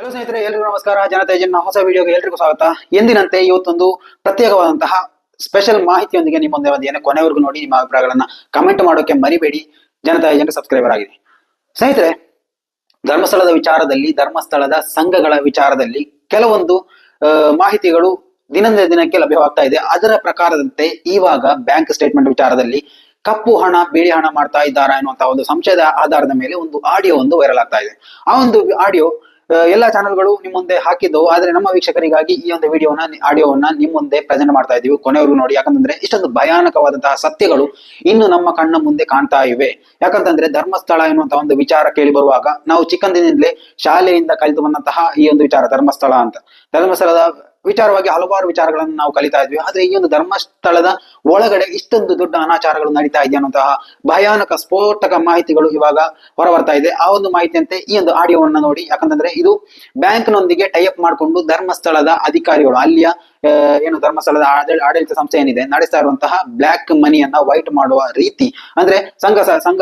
Hello ಸ್ನೇಹಿತರೆ, ಎಲ್ರಿಗೂ ನಮಸ್ಕಾರ. ಜನತೆ ಜನ ಹೊಸ ವಿಡಿಯೋಗೆ ಎಲ್ರಿಗೂ ಸ್ವಾಗತ. ಎಂದಿನಂತೆ ಇವತ್ತೊಂದು ಪ್ರತ್ಯೇಕವಾದಂತಹ ಸ್ಪೆಷಲ್ ಮಾಹಿತಿಯೊಂದಿಗೆ ನಿಮ್ಮ ಮುಂದೆ ಬಂದಿದ್ದೇನೆ. ಕೊನೆವರೆಗೂ ನೋಡಿ ನಿಮ್ಮ ಅಭಿಪ್ರಾಯಗಳನ್ನ ಕಮೆಂಟ್ ಮಾಡೋಕೆ ಮರಿಬೇಡಿ. ಜನತಾ ಏಜೆಂಟ್ ಸಬ್ಸ್ಕ್ರೈಬರ್ ಆಗಿದೆ ಸ್ನೇಹಿತರೆ, ಧರ್ಮಸ್ಥಳದ ವಿಚಾರದಲ್ಲಿ, ಧರ್ಮಸ್ಥಳದ ಸಂಘಗಳ ವಿಚಾರದಲ್ಲಿ ಕೆಲವೊಂದು ಮಾಹಿತಿಗಳು ದಿನದಿಂದ ದಿನಕ್ಕೆ ಲಭ್ಯವಾಗ್ತಾ ಇದೆ. ಅದರ ಪ್ರಕಾರದಂತೆ ಇವಾಗ ಬ್ಯಾಂಕ್ ಸ್ಟೇಟ್ಮೆಂಟ್ ವಿಚಾರದಲ್ಲಿ ಕಪ್ಪು ಹಣ, ಬಿಳಿ ಹಣ ಮಾಡ್ತಾ ಇದ್ದಾರಾ ಎನ್ನುವಂತಹ ಒಂದು ಸಂಶಯದ ಆಧಾರದ ಮೇಲೆ ಒಂದು ಆಡಿಯೋ ಒಂದು ವೈರಲ್ ಆಗ್ತಾ ಇದೆ. ಆ ಒಂದು ಆಡಿಯೋ ಎಲ್ಲ ಚಾನೆಲ್ಗಳು ನಿಮ್ಮ ಮುಂದೆ ಹಾಕಿದ್ದವು. ಆದ್ರೆ ನಮ್ಮ ವೀಕ್ಷಕರಿಗಾಗಿ ಈ ಒಂದು ವಿಡಿಯೋನ ಆಡಿಯೋವನ್ನ ನಿಮ್ಮ ಮುಂದೆ ಪ್ರೆಸೆಂಟ್ ಮಾಡ್ತಾ ಇದೀವಿ ಕೊನೆವರೆಗೂ ನೋಡಿ, ಯಾಕಂತಂದ್ರೆ ಇಷ್ಟೊಂದು ಭಯಾನಕವಾದಂತಹ ಸತ್ಯಗಳು ಇನ್ನು ನಮ್ಮ ಕಣ್ಣ ಮುಂದೆ ಕಾಣ್ತಾ ಇವೆ. ಯಾಕಂತಂದ್ರೆ ಧರ್ಮಸ್ಥಳ ಎನ್ನುವಂತಹ ಒಂದು ವಿಚಾರ ಕೇಳಿ ಬರುವಾಗ ನಾವು ಚಿಕ್ಕಂದಿನಿಂದಲೇ ಶಾಲೆಯಿಂದ ಕಲಿತು ಬಂದಂತಹ ಈ ಒಂದು ವಿಚಾರ, ಧರ್ಮಸ್ಥಳ ಅಂತ. ಧರ್ಮಸ್ಥಳದ ವಿಚಾರವಾಗಿ ಹಲವಾರು ವಿಚಾರಗಳನ್ನು ನಾವು ಕಲಿತಾ ಇದ್ವಿ. ಆದ್ರೆ ಈ ಒಂದು ಧರ್ಮಸ್ಥಳದ ಒಳಗಡೆ ಇಷ್ಟೊಂದು ದೊಡ್ಡ ಅನಾಚಾರಗಳು ನಡೀತಾ ಇದೆ ಅನ್ನುವಂತಹ ಭಯಾನಕ ಸ್ಫೋಟಕ ಮಾಹಿತಿಗಳು ಇವಾಗ ಹೊರಬರ್ತಾ ಇದೆ. ಆ ಒಂದು ಮಾಹಿತಿಯಂತೆ ಈ ಒಂದು ಆಡಿಯೋವನ್ನ ನೋಡಿ, ಯಾಕಂತಂದ್ರೆ ಇದು ಬ್ಯಾಂಕ್ನೊಂದಿಗೆ ಟೈಅಪ್ ಮಾಡಿಕೊಂಡು ಧರ್ಮಸ್ಥಳದ ಅಧಿಕಾರಿಗಳು, ಅಲ್ಲಿಯ ಏನು ಧರ್ಮಸ್ಥಳದ ಆಡಳಿ- ಆಡಳಿತ ಸಂಸ್ಥೆ ಏನಿದೆ, ನಡೆಸ್ತಾ ಇರುವಂತಹ ಬ್ಲ್ಯಾಕ್ ಮನಿಯನ್ನ ವೈಟ್ ಮಾಡುವ ರೀತಿ. ಅಂದ್ರೆ ಸಂಘ ಸಂಘ,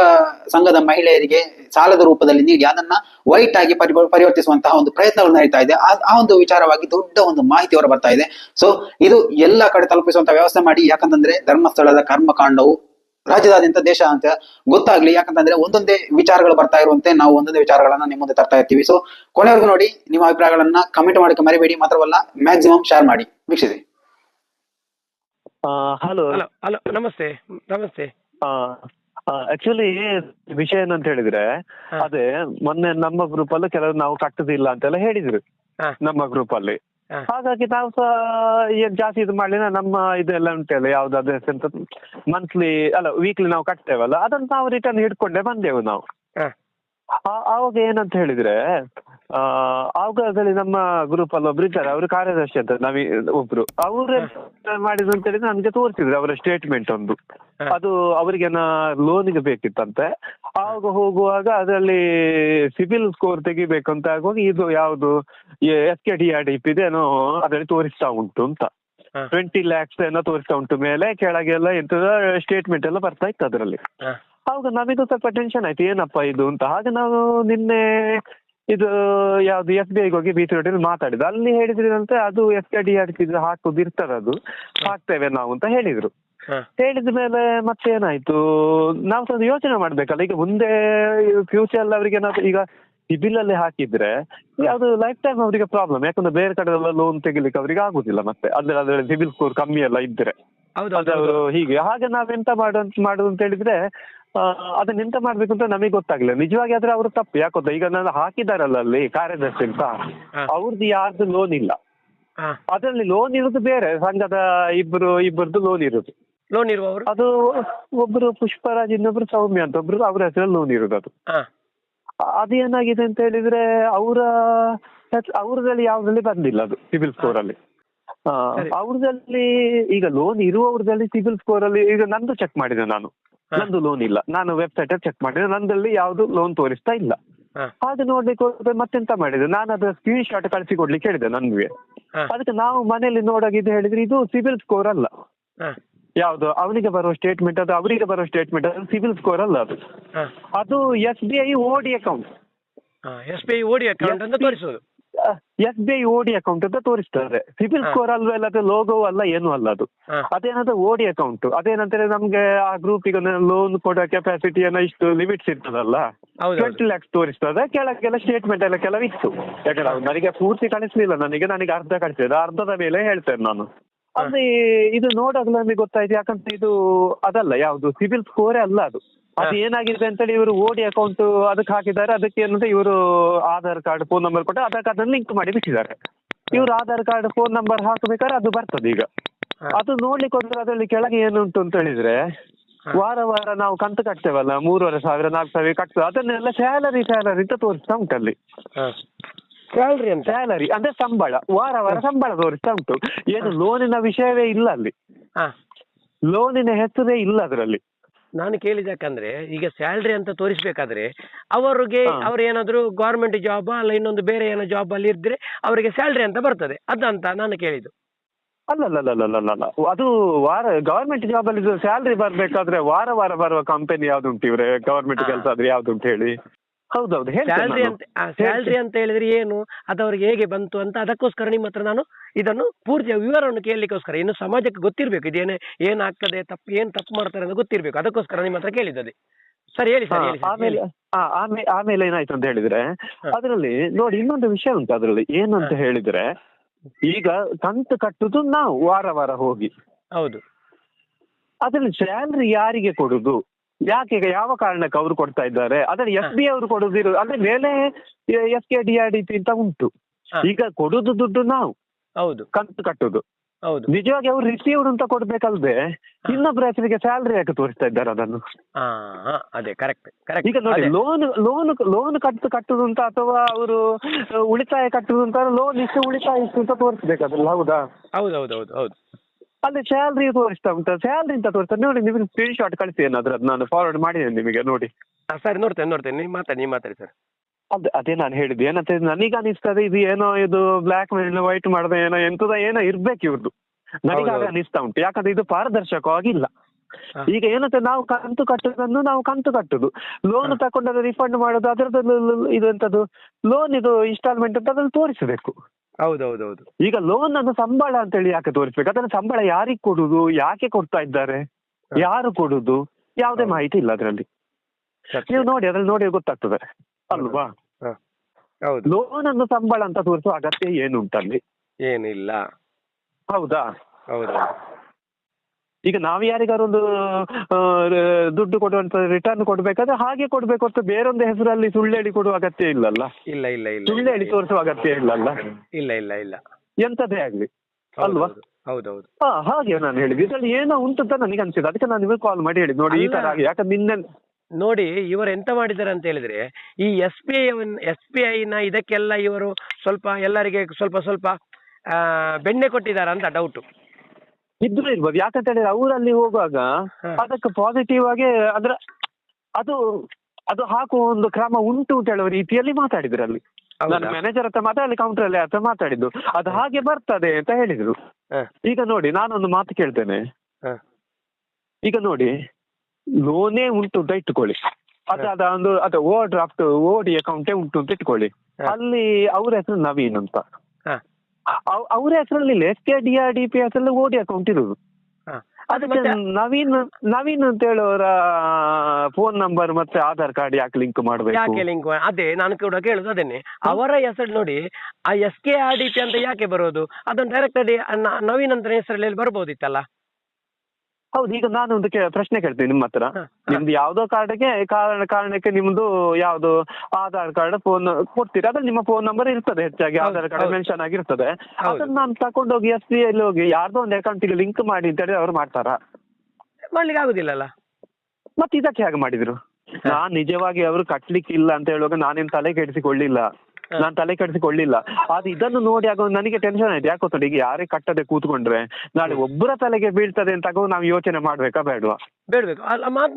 ಸಂಘದ ಮಹಿಳೆಯರಿಗೆ ಸಾಲದ ರೂಪದಲ್ಲಿ ನೀಡಿ, ಅದನ್ನ ವೈಟ್ ಆಗಿ ಪರಿ, ಪರಿವರ್ತಿಸುವಂತಹ ಒಂದು ಪ್ರಯತ್ನಗಳು ನಡೀತಾ ಇದೆ. ಆ ಒಂದು ವಿಚಾರವಾಗಿ ದೊಡ್ಡ ಒಂದು ಮಾಹಿತಿ ಹೊರ ಬರ್ತಾ ಇದೆ. ಸೊ ಇದು ಎಲ್ಲ ಕಡೆ ತಲುಪಿಸುವಂತಹ ವ್ಯವಸ್ಥೆ ಮಾಡಿ, ಯಾಕಂತಂದ್ರೆ ಧರ್ಮಸ್ಥಳದ ಕರ್ಮಕಾಂಡವು ರಾಜ್ಯದಾದ್ಯಂತ ದೇಶ ಅಂತ ಗೊತ್ತಾಗ್ಲಿ. ಯಾಕಂತಂದ್ರೆ ಒಂದೊಂದೇ ವಿಚಾರಗಳು ಬರ್ತಾ ಇರುವಂತೆ ನಾವು ಒಂದೊಂದೇ ವಿಚಾರಗಳನ್ನ ನಿಮ್ಮ ಮುಂದೆ ತರ್ತಾ ಇರ್ತೀವಿ. ಸೊ ಕೊನೆವರೆಗೂ ನೋಡಿ ನಿಮ್ಮ ಅಭಿಪ್ರಾಯಗಳನ್ನ ಕಮೆಂಟ್ ಮಾಡಕ್ಕೆ ಮರಿಬೇಡಿ ಮಾತ್ರವಲ್ಲ ಮ್ಯಾಕ್ಸಿಮಮ್ ಶೇರ್ ಮಾಡಿ. ವೀಕ್ಷಿಸಿ. ಹಲೋ. ಹಲೋ ಹಲೋ ನಮಸ್ತೆ ನಮಸ್ತೆ. ಆಕ್ಚುಲಿ ವಿಷಯ ಏನಂತ ಹೇಳಿದ್ರೆ ಅದೇ ಮೊನ್ನೆ ನಮ್ಮ ಗ್ರೂಪ್ ಅಲ್ಲಿ ಕೆಲವರು ನಾವು ಕಟ್ಟುದಿಲ್ಲ ಅಂತೆಲ್ಲ ಹೇಳಿದ್ರು. ನಮ್ಮ ಗ್ರೂಪ್ ಅಲ್ಲಿ. ಹಾಗಾಗಿ ನಾವು ಸಹ ಏನ್ ಜಾಸ್ತಿ ಇದು ಮಾಡ್ಲಿಲ್ಲ ನಮ್ಮ ಇದೆಲ್ಲ ಉಂಟಲ್ಲ ಯಾವ್ದು ಎಂತ ಮಂತ್ಲಿ ಅಲ್ಲ ವೀಕ್ಲಿ ನಾವು ಕಟ್ತೇವಲ್ಲ ಅದನ್ನ ನಾವು ರಿಟರ್ನ್ ಹಿಡ್ಕೊಂಡೆ ಬಂದೆವು ನಾವು. ಅವಾಗ ಏನಂತ ಹೇಳಿದ್ರೆ ಆ ಆವಾಗದಲ್ಲಿ ನಮ್ಮ ಗ್ರೂಪ್ ಅಲ್ಲಿ ಒಬ್ರು ಇದ್ದಾರೆ. ಅವರು ಕಾರ್ಯದರ್ಶಿ ಅಂತ ನವಿ ಒಬ್ರು. ಅವ್ರು ಮಾಡಿದ್ರು ಅಂತ ಹೇಳಿದ್ರೆ ನಮ್ಗೆ ತೋರಿಸಿದ್ರು ಅವರ ಸ್ಟೇಟ್ಮೆಂಟ್ ಒಂದು. ಅದು ಅವರಿಗೆ ಲೋನಿಗೆ ಬೇಕಿತ್ತಂತೆ. ಆಗ ಹೋಗುವಾಗ ಅದರಲ್ಲಿ ಸಿಬಿಲ್ ಸ್ಕೋರ್ ತೆಗಿಬೇಕು ಅಂತ ಆಗುವಾಗ ಇದು ಯಾವುದು S K D R D P ಇದೇನೋ ಅದರಲ್ಲಿ ತೋರಿಸ್ತಾ ಉಂಟು ಅಂತ. ಟ್ವೆಂಟಿ ಲ್ಯಾಕ್ಸ್ ಏನೋ ತೋರಿಸ್ತಾ ಉಂಟು ಮೇಲೆ ಕೆಳಗೆಲ್ಲ ಎಂತದ ಸ್ಟೇಟ್ಮೆಂಟ್ ಎಲ್ಲ ಬರ್ತಾ ಇತ್ತು ಅದರಲ್ಲಿ. ಹೌದು ಆವಾಗ ನಮಿಗೂ ಸ್ವಲ್ಪ ಟೆನ್ಷನ್ ಆಯ್ತು ಏನಪ್ಪ ಇದು ಅಂತ. ಹಾಗೆ ನಾವು ನಿನ್ನೆ ಇದು ಯಾವ್ದು ಎಸ್ ಬಿ ಐಗೆ ಹೋಗಿ ಬಿ ಸಿ ಮಾತಾಡಿದ್ದು. ಅಲ್ಲಿ ಹೇಳಿದ್ರಂತೆ ಅದು ಎಸ್ ಕೆ ಡಿ ಆರ್ ಹಾಕುದು ಇರ್ತದೆ ಅದು. ಹಾಕ್ತೇವೆ ನಾವು ಅಂತ ಹೇಳಿದ್ರು. ಹೇಳಿದ ಮೇಲೆ ಮತ್ತೆ ಏನಾಯ್ತು? ನಾವು ಸ್ವಲ್ಪ ಯೋಚನೆ ಮಾಡ್ಬೇಕಲ್ಲ. ಈಗ ಮುಂದೆ ಫ್ಯೂಚರ್ ಅಲ್ಲಿ ಅವರಿಗೆ ಏನಾದ್ರು ಈಗ ಸಿಬಿಲ್ ಅಲ್ಲಿ ಹಾಕಿದ್ರೆ ಅದು ಲೈಫ್ ಟೈಮ್ ಅವರಿಗೆ ಪ್ರಾಬ್ಲಮ್ ಯಾಕಂದ್ರೆ ಬೇರೆ ಕಡೆ ಎಲ್ಲ ಲೋನ್ ತೆಗಿಲಿಕ್ಕೆ ಅವರಿಗೆ ಆಗುದಿಲ್ಲ ಮತ್ತೆ. ಅದ್ರಲ್ಲಿ ಅದ್ರಲ್ಲಿ ಸಿಬಿಲ್ ಸ್ಕೋರ್ ಕಮ್ಮಿ ಎಲ್ಲ ಇದ್ರೆ. ಹೀಗೆ. ಹಾಗೆ ನಾವೆಂತ ಮಾಡು ಮಾಡುದು ಅಂತ ಹೇಳಿದ್ರೆ ಅದನ್ನ ಎಂತ ಮಾಡ್ಬೇಕು ಅಂತ ನಮಗೆ ಗೊತ್ತಾಗ್ಲಿಲ್ಲ. ನಿಜವಾಗಿ ಆದ್ರೆ ಅವರು ತಪ್ಪು. ಯಾಕೊತ್ತ ಈಗ ನಾನು ಹಾಕಿದಾರಲ್ಲ ಅಲ್ಲಿ ಕಾರ್ಯದರ್ಶಿ ಅಂತ. ಅವ್ರದ್ದು ಯಾರ್ದು ಲೋನ್ ಇಲ್ಲ. ಅದರಲ್ಲಿ ಲೋನ್ ಇರೋದು ಬೇರೆ. ಸಂಘದ ಇಬ್ರು ಇಬ್ಬರದ್ದು ಲೋನ್ ಇರುದು. ಲೋನ್ ಇರುವವರು ಅದು ಒಬ್ರು ಪುಷ್ಪರಾಜ್ ಇನ್ನೊಬ್ರು ಸೌಮ್ಯ ಅಂತ. ಒಬ್ರು ಅವ್ರ ಹೆಸರಲ್ಲಿ ಲೋನ್ ಇರುದು ಅದು. ಅದು ಏನಾಗಿದೆ ಅಂತ ಹೇಳಿದ್ರೆ ಅವರ ಅವ್ರದಲ್ಲಿ ಯಾವ್ದ್ರಲ್ಲಿ ಬಂದಿಲ್ಲ ಅದು ಸಿಬಿಲ್ ಸ್ಕೋರ್ ಅಲ್ಲಿ. ಅವ್ರದಲ್ಲಿ ಈಗ ಲೋನ್ ಇರುವವ್ರದಲ್ಲಿ ಸಿಬಿಲ್ ಸ್ಕೋರ್ ಅಲ್ಲಿ ಈಗ ನಂದು ಚೆಕ್ ಮಾಡಿದೆ ನಾನು. ನಂದು ಲೋನ್ ಇಲ್ಲ. ನಾನು ವೆಬ್ಸೈಟ್ ಅಲ್ಲಿ ಚೆಕ್ ಮಾಡಿದ್ರೆ ನಂದಲ್ಲಿ ಯಾವ್ದು ಲೋನ್ ತೋರಿಸ್ತಾ ಇಲ್ಲ. ಅದು ಹಾಗೆ ನೋಡ್ಲಿಕ್ಕೆ ಹೋದ್ರೆ ಮತ್ತೆಂತ ಮಾಡಿದೆ? ನಾನು ಅದ್ರ ಸ್ಕ್ರೀನ್ ಶಾಟ್ ಕಳಿಸಿ ಕೊಡ್ಲಿಕ್ಕೆ ಹೇಳಿದೆ ನನ್ಗೆ. ಅದಕ್ಕೆ ನಾವು ಮನೆಯಲ್ಲಿ ನೋಡಾಗ ಇದು ಹೇಳಿದ್ರೆ ಇದು ಸಿಬಿಲ್ ಸ್ಕೋರ್ ಅಲ್ಲ. ಯಾವ್ದು? ಅವನಿಗೆ ಬರೋ ಸ್ಟೇಟ್ಮೆಂಟ್ ಅದು ಅವರಿಗೆ ಬರೋ ಸ್ಟೇಟ್ಮೆಂಟ್ ಅದು ಸಿಬಿಲ್ ಸ್ಕೋರ್ ಅಲ್ಲ ಅದು. ಅದು S B I OD account S B I OD account ಅಂತ ತೋರಿಸೋದು. S B I OD account ಅಂತ ತೋರಿಸ್ತಾರೆ. ಸಿಬಿಲ್. ಸ್ಕೋರ್ ಇಲ್ಲ ಅದು ಲೋಗೋ ಅಲ್ಲ ಏನು ಅಲ್ಲ ಅದು. ಅದೇನಾದ್ರೆ ಓಡಿ ಅಕೌಂಟ್ ಅದೇನಂದ್ರೆ ನಮ್ಗೆ ಆ ಗ್ರೂಪಿಗೆ ಲೋನ್ ಕೊಡೋ ಕೆಪಾಸಿಟಿ ಏನೋ ಇಷ್ಟು ಲಿಮಿಟ್ಸ್ ಇರ್ತದಲ್ಲ. ಟ್ವೆಂಟಿ ಲ್ಯಾಕ್ಸ್ ತೋರಿಸ್ತದೆ ಕೆಳಗೆಲ್ಲ ಸ್ಟೇಟ್ಮೆಂಟ್ ಎಲ್ಲ ಕೆಲವಿತ್ತು ಯಾಕಂದ್ರೆ ನನಗೆ ಪೂರ್ತಿ ಕಳಿಸ್ಲಿಲ್ಲ ನನಗೆ ನನಗೆ ಅರ್ಧ ಕಳಿಸಿದೆ ಅರ್ಧದ ಮೇಲೆ ಹೇಳ್ತೇನೆ ನಾನು. ಅಲ್ಲಿ ಇದು ನೋಡೋದು ನಮಗೆ ಗೊತ್ತಾಯ್ತು ಯಾಕಂದ್ರೆ ಇದು ಅದಲ್ಲ ಯಾವುದು ಸಿಬಿಲ್ ಸ್ಕೋರೇ ಅಲ್ಲ ಅದು. ಅದು ಏನಾಗಿದೆ ಏನಾಗಿದೆ ಅಂತೇಳಿ ಇವರು ಓಡಿ ಅಕೌಂಟ್ ಅದಕ್ಕೆ ಹಾಕಿದ್ದಾರೆ ಅದಕ್ಕೆ ಏನಂದ್ರೆ ಇವರು ಆಧಾರ್ ಕಾರ್ಡ್ ಫೋನ್ ನಂಬರ್ ಕೊಟ್ಟು ಆಧಾರ್ ಕಾರ್ಡ್ ಲಿಂಕ್ ಮಾಡಿ ಬಿಟ್ಟಿದ್ದಾರೆ. ಇವರು ಆಧಾರ್ ಕಾರ್ಡ್ ಫೋನ್ ನಂಬರ್ ಹಾಕಬೇಕಾದ್ರೆ ಅದು ಬರ್ತದೆ ಈಗ. ಅದು ನೋಡ್ಲಿಕ್ಕೆ ಹೋದ್ರೆ ಅದರಲ್ಲಿ ಕೆಳಗೆ ಏನು ಉಂಟು ಅಂತ ಹೇಳಿದ್ರೆ. ವಾರ ವಾರ ನಾವು ಕಂತು ಕಟ್ತೇವಲ್ಲ ಮೂರುವರೆ ಸಾವಿರ ನಾಲ್ಕು ಸಾವಿರ ಕಟ್ತೇವೆ. ಅದನ್ನೆಲ್ಲ ಸ್ಯಾಲರಿ ಸ್ಯಾಲರಿ ಅಂತ ತೋರಿಸ್ತಾ ಉಂಟು ಅಲ್ಲಿ. ಸ್ಯಾಲರಿ ಅಂತ? ಸ್ಯಾಲರಿ ಅಂದ್ರೆ ಸಂಬಳ. ವಾರ ವಾರ ಸಂಬಳ ತೋರಿಸ್ತಾ ಉಂಟು. ಏನು ಲೋನಿನ ವಿಷಯವೇ ಇಲ್ಲ ಅಲ್ಲಿ. ಲೋನಿನ ಹೆಸರೇ ಇಲ್ಲ ಅದರಲ್ಲಿ. ನಾನು ಕೇಳಿದಕ್ಕಂದ್ರೆ ಈಗ ಸ್ಯಾಲ್ರಿ ಅಂತ ತೋರಿಸ್ಬೇಕಾದ್ರೆ ಅವರಿಗೆ ಅವ್ರೇನಾದ್ರೂ ಅವ್ರು ಏನಾದ್ರು ಗೌರ್ಮೆಂಟ್ ಜಾಬ್ ಅಲ್ಲ ಇನ್ನೊಂದು ಬೇರೆ ಏನೋ ಜಾಬ್ ಅಲ್ಲಿ ಇದ್ರೆ ಅವರಿಗೆ ಸ್ಯಾಲ್ರಿ ಅಂತ ಬರ್ತದೆ. ಅದಂತ ನಾನು ಕೇಳಿದ್ದು. ಅಲ್ಲ ಅದು ವಾರ ಗವರ್ಮೆಂಟ್ ಜಾಬ್ ಅಲ್ಲಿ ಸ್ಯಾಲ್ರಿ ಬರ್ಬೇಕಾದ್ರೆ ವಾರ ವಾರ ಬರುವ ಕಂಪನಿ ಯಾವ್ದುಂಟು ಇವ್ರೆ? ಗವರ್ಮೆಂಟ್. ಕೆಲಸ ಆದ್ರೆ ಯಾವ್ದುಂಟು ಹೇಳಿ? ಹೌದೌದು ಸ್ಯಾಲ್ರಿ. ಅಂತ ಸ್ಯಾಲ್ರಿ ಅಂತ ಹೇಳಿದ್ರೆ ಏನು? ಅದು ಅವ್ರಿಗೆ ಹೇಗೆ ಬಂತು ಅಂತ ಅದಕ್ಕೋಸ್ಕರ ನಿಮ್ಮ ಹತ್ರ ನಾನು ಇದನ್ನು ಪೂರ್ತಿಯ ವಿವರವನ್ನು ಕೇಳಲಿಕ್ಕೋಸ್ಕರ ಇನ್ನು ಸಮಾಜಕ್ಕೆ ಗೊತ್ತಿರ್ಬೇಕು ಇದೇನೆ ಏನಾಗ್ತದೆ ತಪ್ಪು ಏನ್ ತಪ್ಪು ಮಾಡ್ತಾರೆ ಅಂತ ಗೊತ್ತಿರ್ಬೇಕು ಅದಕ್ಕೋಸ್ಕರ ನಿಮ್ಮ ಹತ್ರ ಕೇಳಿದ್ದದೆ. ಸರಿ ಹೇಳಿ ಸರ್ ಆಮೇಲೆ ಆಮೇಲೆ ಆಮೇಲೆ ಏನಾಯ್ತು ಅಂತ ಹೇಳಿದ್ರೆ. ಅದರಲ್ಲಿ ನೋಡಿ ಇನ್ನೊಂದು ವಿಷಯ ಉಂಟು ಅದರಲ್ಲಿ. ಏನು ಅಂತ ಹೇಳಿದ್ರೆ ಈಗ ಕಂತು ಕಟ್ಟುದು ನಾವು ವಾರ ವಾರ ಹೋಗಿ. ಹೌದು. ಅದ್ರಲ್ಲಿ ಸ್ಯಾಲ್ರಿ ಯಾರಿಗೆ ಕೊಡುದು? ಯಾಕೆ ಈಗ ಯಾವ ಕಾರಣಕ್ಕೆ ಅವರು ಕೊಡ್ತಾ ಇದ್ದಾರೆ? ಅದನ್ನ ಎಸ್ ಬಿ ಅವರು ಕೊಡುದಿರು. ಅಂದ್ರೆ ಮೇಲೆ S K D R D P ಅಂತ ಉಂಟು. ಈಗ ಕೊಡುದು ದುಡ್ಡು ನಾವು. ಹೌದು. ಕಂತು ಕಟ್ಟುದು. ಹೌದು. ನಿಜವಾಗಿ ಅವ್ರು ರಿಸೀವ್ಡ್ ಅಂತ ಕೊಡ್ಬೇಕಲ್ದೆ ಇನ್ನೊಬ್ಬರ ಹೆಸರಿಗೆ ಸ್ಯಾಲ್ರಿ ಯಾಕೆ ತೋರಿಸ್ತಾ ಇದ್ದಾರೆ ಅದನ್ನು? ಅದೇ ಕರೆಕ್ಟ್ ಕರೆಕ್ಟ್ ಈಗ ನೋಡಿ ಲೋನ್ ಲೋನ್ ಲೋನ್ ಕಟ್ಟು ಕಟ್ಟುದು ಅಂತ ಅಥವಾ ಅವರು ಉಳಿತಾಯ ಕಟ್ಟುದು ಅಂತ ಲೋನ್ ಇಷ್ಟು ಉಳಿತಾಯ ಇಷ್ಟು ಅಂತ ತೋರಿಸ್ಬೇಕಲ್ಲ ಹೌದಾ? ಹೌದು ಹೌದು ಹೌದು ಹೌದು. ಅಲ್ಲಿ ಸ್ಯಾಲ್ರಿ ತೋರಿಸ್ತಾ ಉಂಟು. ಸ್ಯಾಲ್ರಿ ಅಂತ ತೋರಿಸ್ತಾ? ನೋಡಿ ನಿಮಗೆ ಸ್ಕ್ರೀನ್ ಶಾಟ್ ಕಳಿಸಿ ಏನಾದ್ರು ಅದು ನಾನು ಫಾರ್ವರ್ಡ್ ಮಾಡಿದ್ದೇನೆ ನಿಮಗೆ ನೋಡಿ. ಹಾ, ಸರಿ ನೋಡ್ತೇನೆ ನೋಡ್ತೇನೆ. ನೀವು ಮಾತಾಡಿ ನೀವು ಮಾತಾಡಿ ಸರ್. ಅದೇ ಅದೇ ನಾನು ಹೇಳಿದ್ದು. ಏನಂತ ನನಗೆ ಅನಿಸ್ತದೆ ಇದು ಏನೋ ಇದು ಬ್ಲಾಕ್ ಮೇಲ್ ವೈಟ್ ಮಾಡದೆ ಏನೋ ಎಂತದ ಏನೋ ಇರ್ಬೇಕು ಇವ್ರದ್ದು ನನಗೆ ಆಗ. ಅನಿಸ್ತಾ ಉಂಟು. ಯಾಕಂದ್ರೆ ಇದು ಪಾರದರ್ಶಕವಾಗಿಲ್ಲ. ಈಗ ಏನಂತ ನಾವು ಕಂತು ಕಟ್ಟುದನ್ನು ನಾವು ಕಂತು ಕಟ್ಟುದು. ಲೋನ್ ತಗೊಂಡದ್ದು ರಿಫಂಡ್ ಮಾಡೋದು ಅದರದ್ದು ಇದು ಎಂತದ್ದು ಲೋನ್ ಇದು ಇನ್ಸ್ಟಾಲ್ಮೆಂಟ್ ಅಂತ ಅದನ್ನು ತೋರಿಸಬೇಕು. ಹೌದು ಹೌದು ಹೌದು ಈಗ ಲೋನ್ ಅನ್ನು ಸಂಬಳ ಅಂತ ಹೇಳಿ ಯಾಕೆ ತೋರಿಸ್ಬೇಕು? ಅದನ್ನ ಸಂಬಳ ಯಾರಿಗೆ ಕೊಡುದು? ಯಾಕೆ ಕೊಡ್ತಾ ಇದ್ದಾರೆ? ಯಾರು ಕೊಡುದು? ಯಾವುದೇ ಮಾಹಿತಿ ಇಲ್ಲ ಅದರಲ್ಲಿ. ನೀವು ನೋಡಿ ಅದ್ರಲ್ಲಿ ನೋಡಿ ಗೊತ್ತಾಗ್ತದೆ. ಅಲ್ವಾ? ಹೌದು. ಲೋನ್ ಅನ್ನು ಸಂಬಳ ಅಂತ ತೋರಿಸುವ ಅಗತ್ಯ ಏನುಂಟಲ್ಲಿ ಏನಿಲ್ಲ. ಹೌದಾ? ಹೌದು. ಈಗ ನಾವು ಯಾರಿಗಾರು ಒಂದು ದುಡ್ಡು ಕೊಡುವಂತ ರಿಟರ್ನ್ ಕೊಡ್ಬೇಕಾದ್ರೆ ಹಾಗೆ ಕೊಡ್ಬೇಕು ಅಂತ ಬೇರೊಂದು ಹೆಸರಲ್ಲಿ ಸುಳ್ಳು ಹೇಳಿ ಕೊಡುವ ಅಗತ್ಯ ಇಲ್ಲಲ್ಲ? ಇಲ್ಲ ಇಲ್ಲ ಇಲ್ಲ ಸುಳ್ಳು ಹೇಳಿ ತೋರಿಸುವ ಅಗತ್ಯ ಇಲ್ಲಲ್ಲ? ಇಲ್ಲ ಇಲ್ಲ ಇಲ್ಲ. ಎಂತದೇ ಆಗ್ಲಿ. ಅಲ್ವಾ? ಹೌದು, ಹೌದೌದು. ಹಾ ಹಾಗೆ ನಾನು ಹೇಳಿದ್ದು. ಇದ್ರಲ್ಲಿ ಏನೋ ಉಂಟು ಅಂತ ನನಗೆ ಅನ್ಸಿದೆ ಅದಕ್ಕೆ ನಾನು ನಿಮಗೆ ಕಾಲ್ ಮಾಡಿ ಹೇಳಿದ್ದು. ನೋಡಿ ಈ ತರ. ಆಗಿ. ಯಾಕಂದ್ರೆ ನಿನ್ನೆ ನೋಡಿ ಇವರು ಎಂತ ಮಾಡಿದ್ದಾರೆ ಅಂತ ಹೇಳಿದ್ರೆ ಈ S B I S B ಐನ ಇದಕ್ಕೆಲ್ಲ ಇವರು ಸ್ವಲ್ಪ ಎಲ್ಲರಿಗೆ ಸ್ವಲ್ಪ ಸ್ವಲ್ಪ ಬೆಣ್ಣೆ ಕೊಟ್ಟಿದ್ದಾರೆ ಅಂತ ಡೌಟ್ ಇದ್ರೂ ಇರ್ಬೋದು. ಯಾಕಂತ ಹೇಳಿದ್ರೆ ಅವರಲ್ಲಿ ಹೋಗುವಾಗ ಅದಕ್ಕೆ ಪಾಸಿಟಿವ್ ಆಗಿ ಅದ್ರ ಅದು ಅದು ಹಾಕುವ ಒಂದು ಕ್ರಮ ಉಂಟು ಅಂತ ಹೇಳುವ ರೀತಿಯಲ್ಲಿ ಮಾತಾಡಿದ್ರು ಅಲ್ಲಿ. ನನ್ನ ಮ್ಯಾನೇಜರ್ ಹತ್ರ ಮಾತಾಡಲಿ ಕೌಂಟರ್ ಅಲ್ಲಿ ಹತ್ರ ಮಾತಾಡಿದ್ದು. ಅದು ಹಾಗೆ ಬರ್ತದೆ ಅಂತ ಹೇಳಿದ್ರು. ಈಗ ನೋಡಿ ನಾನೊಂದು ಮಾತು ಕೇಳ್ತೇನೆ. ಈಗ ನೋಡಿ ಲೋನೇ ಉಂಟು ಅಂತ ಇಟ್ಕೊಳ್ಳಿ ಅದಾದ ಒಂದು ಅದು ಓ ಡ್ರಾಫ್ಟ್ ಓಡಿ ಅಕೌಂಟೇ ಉಂಟು ಅಂತ ಇಟ್ಕೊಳ್ಳಿ ಅಲ್ಲಿ ಅವ್ರ ಹೆಸರು ನವೀನ್ ಅಂತ. ಅವ್ರ ಹೆಸರಲ್ಲಿ S K D R D P ಹೆಸರಲ್ಲಿ ಓಡಿ ಅಕೌಂಟ್ ಇರುದು. ಅದು ಅದಕ್ಕೆ ನವೀನ್ ನವೀನ್ ಅಂತ ಹೇಳೋರ ಫೋನ್ ನಂಬರ್ ಮತ್ತೆ ಆಧಾರ್ ಕಾರ್ಡ್ ಯಾಕೆ ಲಿಂಕ್ ಮಾಡಬೇಕು? ಯಾಕೆ ಲಿಂಕ್ ಅದೇ ನಾನು ಕೂಡ ಕೇಳುದು ಅದನ್ನೇ. ಅವರ ಹೆಸರು ನೋಡಿ ಆ S K R D P ಅಂತ ಯಾಕೆ ಬರೋದು? ಅದನ್ನು ಡೈರೆಕ್ಟ್ ನವೀನ್ ಅಂತ ಹೆಸರಲ್ಲಿ ಬರ್ಬೋದಿತ್ತಲ್ಲ? ಹೌದು ಈಗ ನಾನು ಒಂದು ಪ್ರಶ್ನೆ ಕೇಳ್ತೀನಿ ನಿಮ್ಮ ಹತ್ರ. ನಿಮ್ದು ಯಾವ್ದೋ ಕಾರ್ಡ್ಗೆ ಕಾರಣ ಕಾರಣಕ್ಕೆ ನಿಮ್ದು ಯಾವ್ದು ಆಧಾರ್ ಕಾರ್ಡ್ ಫೋನ್ ಕೊಡ್ತೀರಾ? ಅದ್ರಲ್ಲಿ ನಿಮ್ಮ ಫೋನ್ ನಂಬರ್ ಇರ್ತದೆ ಹೆಚ್ಚಾಗಿ ಆಧಾರ್ ಕಾರ್ಡ್ ಮೆನ್ಷನ್ ಆಗಿರ್ತದೆ. ಅದನ್ನ ನಾನು ತಕೊಂಡೋಗಿ ಎಸ್ ಬಿ ಐಲಿ ಹೋಗಿ ಯಾರ್ದೋ ಒಂದು ಅಕೌಂಟಿಗೆ ಲಿಂಕ್ ಮಾಡಿ ಅಂತ ಹೇಳಿ ಅವ್ರು ಮಾಡ್ತಾರಾ? ಮಾಡ್ಲಿಕ್ಕೆ ಆಗುದಿಲ್ಲಲ್ಲ? ಮತ್ತೆ ಇದಕ್ಕೆ ಹೇಗೆ ಮಾಡಿದ್ರು? ನಾನ್ ನಿಜವಾಗಿ ಅವರು ಕಟ್ಲಿಕ್ಕೆ ಇಲ್ಲ ಅಂತ ಹೇಳುವಾಗ ನಾನೇನ್ ತಲೆ ಕೆಡಿಸಿಕೊಳ್ಳಿಲ್ಲ. ನಾನ್ ತಲೆ ಕೆಡಿಸಿಕೊಳ್ಳಿಲ್ಲ. ಅದು ಇದನ್ನು ನೋಡಿ ಆಗ ನನಗೆ ಟೆನ್ಷನ್ ಆಯ್ತು. ಯಾಕೆ ಗೊತ್ತಾ ಈಗ ಯಾರೇ ಕಟ್ಟದೆ ಕೂತ್ಕೊಂಡ್ರೆ ನಾಳೆ ಒಬ್ಬರ ತಲೆಗೆ ಬೀಳ್ತದೆ ಅಂತ ನಾವು ಯೋಚನೆ ಮಾಡ್ಬೇಕಾ ಬೇಡವಾ? ಬೇಡಬೇಕು.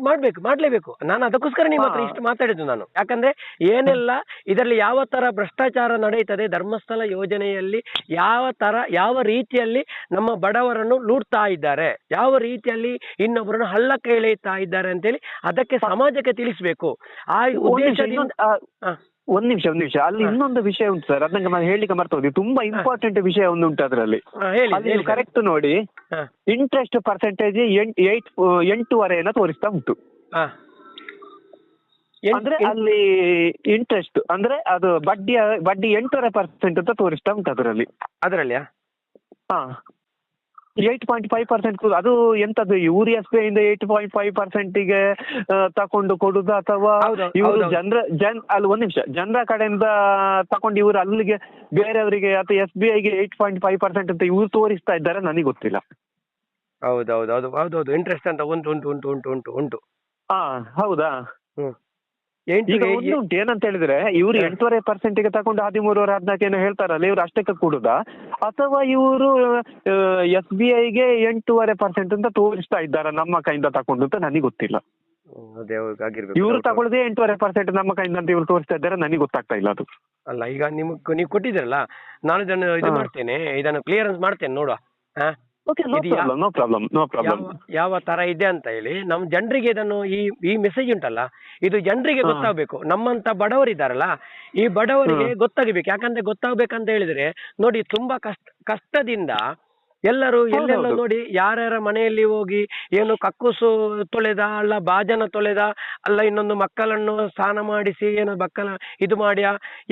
ಮಾಡ್ಬೇಕು ಮಾಡ್ಲೇಬೇಕು. ನಾನು ಅದಕ್ಕೋಸ್ಕರ ನಿಮ್ಮ ಹತ್ರ. ಇಷ್ಟು ಮಾತಾಡಿದ್ದು ನಾನು. ಯಾಕಂದ್ರೆ ಏನೆಲ್ಲ ಇದರಲ್ಲಿ ಯಾವ ತರ ಭ್ರಷ್ಟಾಚಾರ ನಡೆಯುತ್ತದೆ ಧರ್ಮಸ್ಥಳ ಯೋಜನೆಯಲ್ಲಿ ಯಾವ ತರ ಯಾವ ರೀತಿಯಲ್ಲಿ ನಮ್ಮ ಬಡವರನ್ನು ಲೂಡ್ತಾ ಇದ್ದಾರೆ ಯಾವ ರೀತಿಯಲ್ಲಿ ಇನ್ನೊಬ್ಬರನ್ನು ಹಳ್ಳಕ್ಕೆ ಎಳೆಯುತ್ತಾ ಇದ್ದಾರೆ ಅಂತೇಳಿ ಅದಕ್ಕೆ ಸಮಾಜಕ್ಕೆ ತಿಳಿಸ್ಬೇಕು. ಆ ಉದ್ದೇಶದಿಂದ. ಒಂದ್ ನಿಮಿಷ ಒಂದ್ ನಿಮಿಷ. ಅಲ್ಲಿ ಇನ್ನೊಂದು ವಿಷಯ ಉಂಟು ಸರ್ ಅದನ್ನ ನಾನು ಹೇಳಲಿಕ್ಕೆ ಹೋದ್ವಿ ತುಂಬಾ ಇಂಪಾರ್ಟೆಂಟ್ ವಿಷಯ ಒಂದು ಉಂಟು ಅದರಲ್ಲಿ. ಅಲ್ಲಿ ಕರೆಕ್ಟ್ ನೋಡಿ ಇಂಟ್ರೆಸ್ಟ್ ಪರ್ಸೆಂಟೇಜ್ ಏಟ್ ಎಂಟೂವರೆನ ತೋರಿಸ್ತಾ ಉಂಟು. ಅಂದ್ರೆ ಅಲ್ಲಿ ಇಂಟ್ರೆಸ್ಟ್ ಅಂದ್ರೆ ಅದು ಬಡ್ಡಿ ಬಡ್ಡಿ ಎಂಟೂವರೆ ಪರ್ಸೆಂಟ್ ಅಂತ ತೋರಿಸ್ತಾ ಉಂಟು ಅದರಲ್ಲಿ. ಅದರಲ್ಲಿಯಾ? ಹಾ. ಏಟ್ ಪಾಯಿಂಟ್ ಫೈವ್ ಪರ್ಸೆಂಟ್ ಅದು ಎಂತದ್ದು ಯೂರಿಯಾ ಸ್ಪ್ರೇ ಇಂದ ಏಟ್ ಪಾಯಿಂಟ್ ಫೈವ್ ಪರ್ಸೆಂಟಿಗೆ ತಕೊಂಡು ಕೊಡುದು ಅಥವಾ ಇವರು. ಜನರ ಜನ್ ಅಲ್ಲಿ ಒಂದ್ ನಿಮಿಷ. ಜನರ ಕಡೆಯಿಂದ ತಕೊಂಡು ಇವರು ಅಲ್ಲಿಗೆ ಬೇರೆಯವರಿಗೆ ಅಥವಾ ಎಸ್ ಬಿ ಐಗೆ ಏಟ್ ಪಾಯಿಂಟ್ ಫೈವ್ ಪರ್ಸೆಂಟ್ ಅಂತ ಇವ್ರು ತೋರಿಸ್ತಾ ಇದ್ದಾರೆ ನನಗೆ ಗೊತ್ತಿಲ್ಲ. ಹೌದೌದು ಹೌದು ಹೌದೌದು ಇಂಟ್ರೆಸ್ಟ್ ಅಂತ ಉಂಟು ಉಂಟು ಉಂಟು ಉಂಟು ಉಂಟು ಉಂಟು. ಹಾ ಹೌದಾ? ಈಗ ಒಂದು ಏನಂತ ಹೇಳಿದ್ರೆ ಇವರು ಎಂಟೂವರೆ ಪರ್ಸೆಂಟ್ಗೆ ತಕೊಂಡು ಹದಿಮೂರುವರೆ ಹದಿನಾಲ್ಕು ಏನೋ ಹೇಳ್ತಾರಲ್ಲ ಇವ್ರು ಅಷ್ಟಕ್ಕೆ ಕೂಡುದಾ? ಅಥವಾ ಇವರು ಎಸ್ ಬಿ ಐಗೆ ಎಂಟೂವರೆ ಪರ್ಸೆಂಟ್ ಅಂತ ತೋರಿಸ್ತಾ ಇದ್ದಾರ ನಮ್ಮ ಕೈಯಿಂದ ತಕೊಂಡು ಅಂತ ನನಗೆ ಗೊತ್ತಿಲ್ಲ. ಇವರು. ತಗೊಳ್ಳದೆ ಎಂಟೂವರೆ ಪರ್ಸೆಂಟ್ ನಮ್ಮ ಕೈಯಿಂದ ಅಂತ ಇವ್ರು ತೋರಿಸ್ತಾ ಇದ್ದಾರೆ ನನಗೆ ಗೊತ್ತಾಗ್ತಾ ಇಲ್ಲ ಅದು. ಅಲ್ಲ ಈಗ ನಿಮ್ಗೆ ನೀವು ಕೊಟ್ಟಿದ್ದೀರಲ್ಲ ನಾನು ಇದನ್ನು ಇದು ಮಾಡ್ತೇನೆ ಇದನ್ನು ಕ್ಲಿಯರೆನ್ಸ್ ಮಾಡ್ತೇನೆ ನೋಡುವ. ಹಾ? ಓಕೆ ನೋ ಇದು ಯಾ- problem no problem no problem ಯಾವ ಯಾವ ತರ ಇದೆ ಅಂತ ಹೇಳಿ ನಮ್ ಜನರಿಗೆ ಇದನ್ನು ಈ ಈ ಮೆಸೇಜ್ ಉಂಟಲ್ಲ ಇದು ಜನರಿಗೆ ಹಾ. ಗೊತ್ತಾಗಬೇಕು. ನಮ್ಮಂತ ಬಡವರಿದ್ದಾರಲ್ಲ ಈ ಬಡವರಿಗೆ ಗೊತ್ತಾಗಬೇಕು. ಯಾಕಂದ್ರೆ ಗೊತ್ತಾಗ್ಬೇಕಂತ ಹೇಳಿದ್ರೆ ನೋಡಿ ತುಂಬಾ ಕಷ್ಟ ಕಷ್ಟದಿಂದ ಎಲ್ಲರೂ ಎಲ್ಲೆಲ್ಲ. ನೋಡಿ ಯಾರ್ಯಾರ ಮನೆಯಲ್ಲಿ ಹೋಗಿ ಏನು ಕಕ್ಕುಸು ತೊಳೆದ ಅಲ್ಲ ಬಾಜನ ತೊಳೆದ ಅಲ್ಲ ಇನ್ನೊಂದು ಮಕ್ಕಳನ್ನು ಸ್ನಾನ ಮಾಡಿಸಿ ಏನೋ ಮಕ್ಕಳ ಇದು ಮಾಡ್ಯ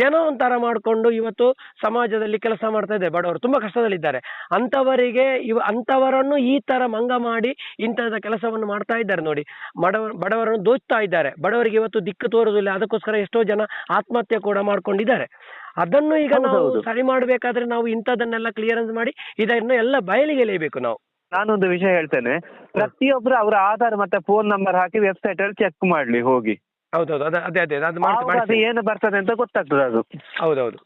ಏನೋ ಒಂಥರ ಮಾಡ್ಕೊಂಡು ಇವತ್ತು ಸಮಾಜದಲ್ಲಿ ಕೆಲಸ ಮಾಡ್ತಾ ಇದ್ದಾರೆ. ಬಡವರು ತುಂಬಾ ಕಷ್ಟದಲ್ಲಿದ್ದಾರೆ. ಅಂತವರಿಗೆ ಇವ ಅಂತವರನ್ನು ಈ ತರ ಮಂಗ ಮಾಡಿ ಇಂಥದ ಕೆಲಸವನ್ನು ಮಾಡ್ತಾ ಇದ್ದಾರೆ ನೋಡಿ. ಬಡವ ಬಡವರನ್ನು ದೋಚ್ತಾ ಇದ್ದಾರೆ. ಬಡವರಿಗೆ ಇವತ್ತು ದಿಕ್ಕು ತೋರುದಿಲ್ಲ ಅದಕ್ಕೋಸ್ಕರ ಎಷ್ಟೋ ಜನ ಆತ್ಮಹತ್ಯೆ ಕೂಡ ಮಾಡ್ಕೊಂಡಿದ್ದಾರೆ. ಅದನ್ನು ಈಗ ನಾವು ಸರಿ ಮಾಡ್ಬೇಕಾದ್ರೆ ನಾವು ಇಂಥದನ್ನೆಲ್ಲ ಕ್ಲಿಯರೆನ್ಸ್ ಮಾಡಿ ಇದನ್ನು ಎಲ್ಲ ಬಯಲಿಗೆ ಎಳೆಯಬೇಕು ನಾವು. ನಾನೊಂದು ವಿಷಯ ಹೇಳ್ತೇನೆ. ಪ್ರತಿಯೊಬ್ರು ಅವರ ಆಧಾರ್ ಮತ್ತೆ ಫೋನ್ ನಂಬರ್ ಹಾಕಿ ವೆಬ್ಸೈಟ್ ಅಲ್ಲಿ ಚೆಕ್ ಮಾಡ್ಲಿ ಹೋಗಿ. ಹೌದೌದು. ಅದ ಅದೇ ಅದೇ. ಏನು ಬರ್ತದೆ ಅಂತ ಗೊತ್ತಾಗ್ತದೆ ಅದು. ಹೌದೌದು.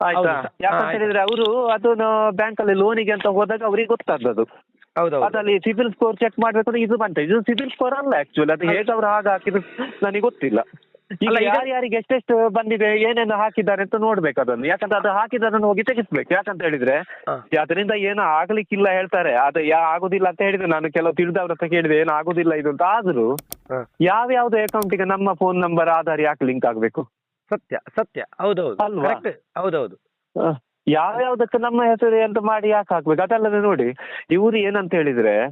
ಆಯ್ತಾ. ಯಾಕಂತ ಹೇಳಿದ್ರೆ ಅವರು ಅದು ಬ್ಯಾಂಕ್ ಅಲ್ಲಿ ಲೋನಿಗೆ ಅಂತ ಹೋದಾಗ ಅವ್ರಿಗೆ ಗೊತ್ತಾಗ್ತದೆ ಅದ್ರಲ್ಲಿ ಸಿಬಿಲ್ ಸ್ಕೋರ್ ಚೆಕ್ ಮಾಡ್ಬೇಕಾದ್ರೆ ಇದು ಬಂತ. ಇದು ಸಿಬಿಲ್ ಸ್ಕೋರ್ ಅಲ್ಲ ಆಕ್ಚುಲಿ ಅದು ಹೇಗೆ ಅವ್ರು ಹಾಗೆ ಹಾಕಿದ್ರು ನನಗೆ ಗೊತ್ತಿಲ್ಲ. ಯಾರ್ಯಾರಿಗೆ ಎಷ್ಟೆಷ್ಟು ಬಂದಿದೆ ಏನೇನು ಹಾಕಿದ್ದಾರೆ ಅಂತ ನೋಡ್ಬೇಕು ಅದನ್ನು. ಯಾಕಂದ್ರೆ ಅದು ಹಾಕಿದ್ದನ್ನು ಹೋಗಿ ತೆಗಿಸ್ಬೇಕು. ಯಾಕಂತ ಹೇಳಿದ್ರೆ. ಅದರಿಂದ ಏನು ಆಗ್ಲಿಕ್ಕಿಲ್ಲ ಹೇಳ್ತಾರೆ. ಅದು ಯಾ ಆಗುದಿಲ್ಲ ಅಂತ ಹೇಳಿದ್ರೆ ನಾನು ಕೆಲವು ತಿಳಿದವ್ರ ಹತ್ರ ಕೇಳಿದೆ ಏನು ಆಗುದಿಲ್ಲ ಇದು ಅಂತ. ಆದ್ರೂ ಯಾವ ಯಾವ್ದು ಅಕೌಂಟ್ಗೆ ನಮ್ಮ ಫೋನ್ ನಂಬರ್ ಆಧಾರ್ ಯಾಕೆ ಲಿಂಕ್ ಆಗ್ಬೇಕು? ಸತ್ಯ ಸತ್ಯ. ಹೌದೌದು. ಹೌದೌದು. ಯಾವ ಯಾವ್ದಕ್ಕೆ ನಮ್ಮ ಹೆಸರು ಅಂತ ಮಾಡಿ ಯಾಕೆ ಹಾಕ್ಬೇಕು? ಅದಲ್ಲದೆ ನೋಡಿ ಇವ್ರು ಏನಂತ ಹೇಳಿದ್ರೆ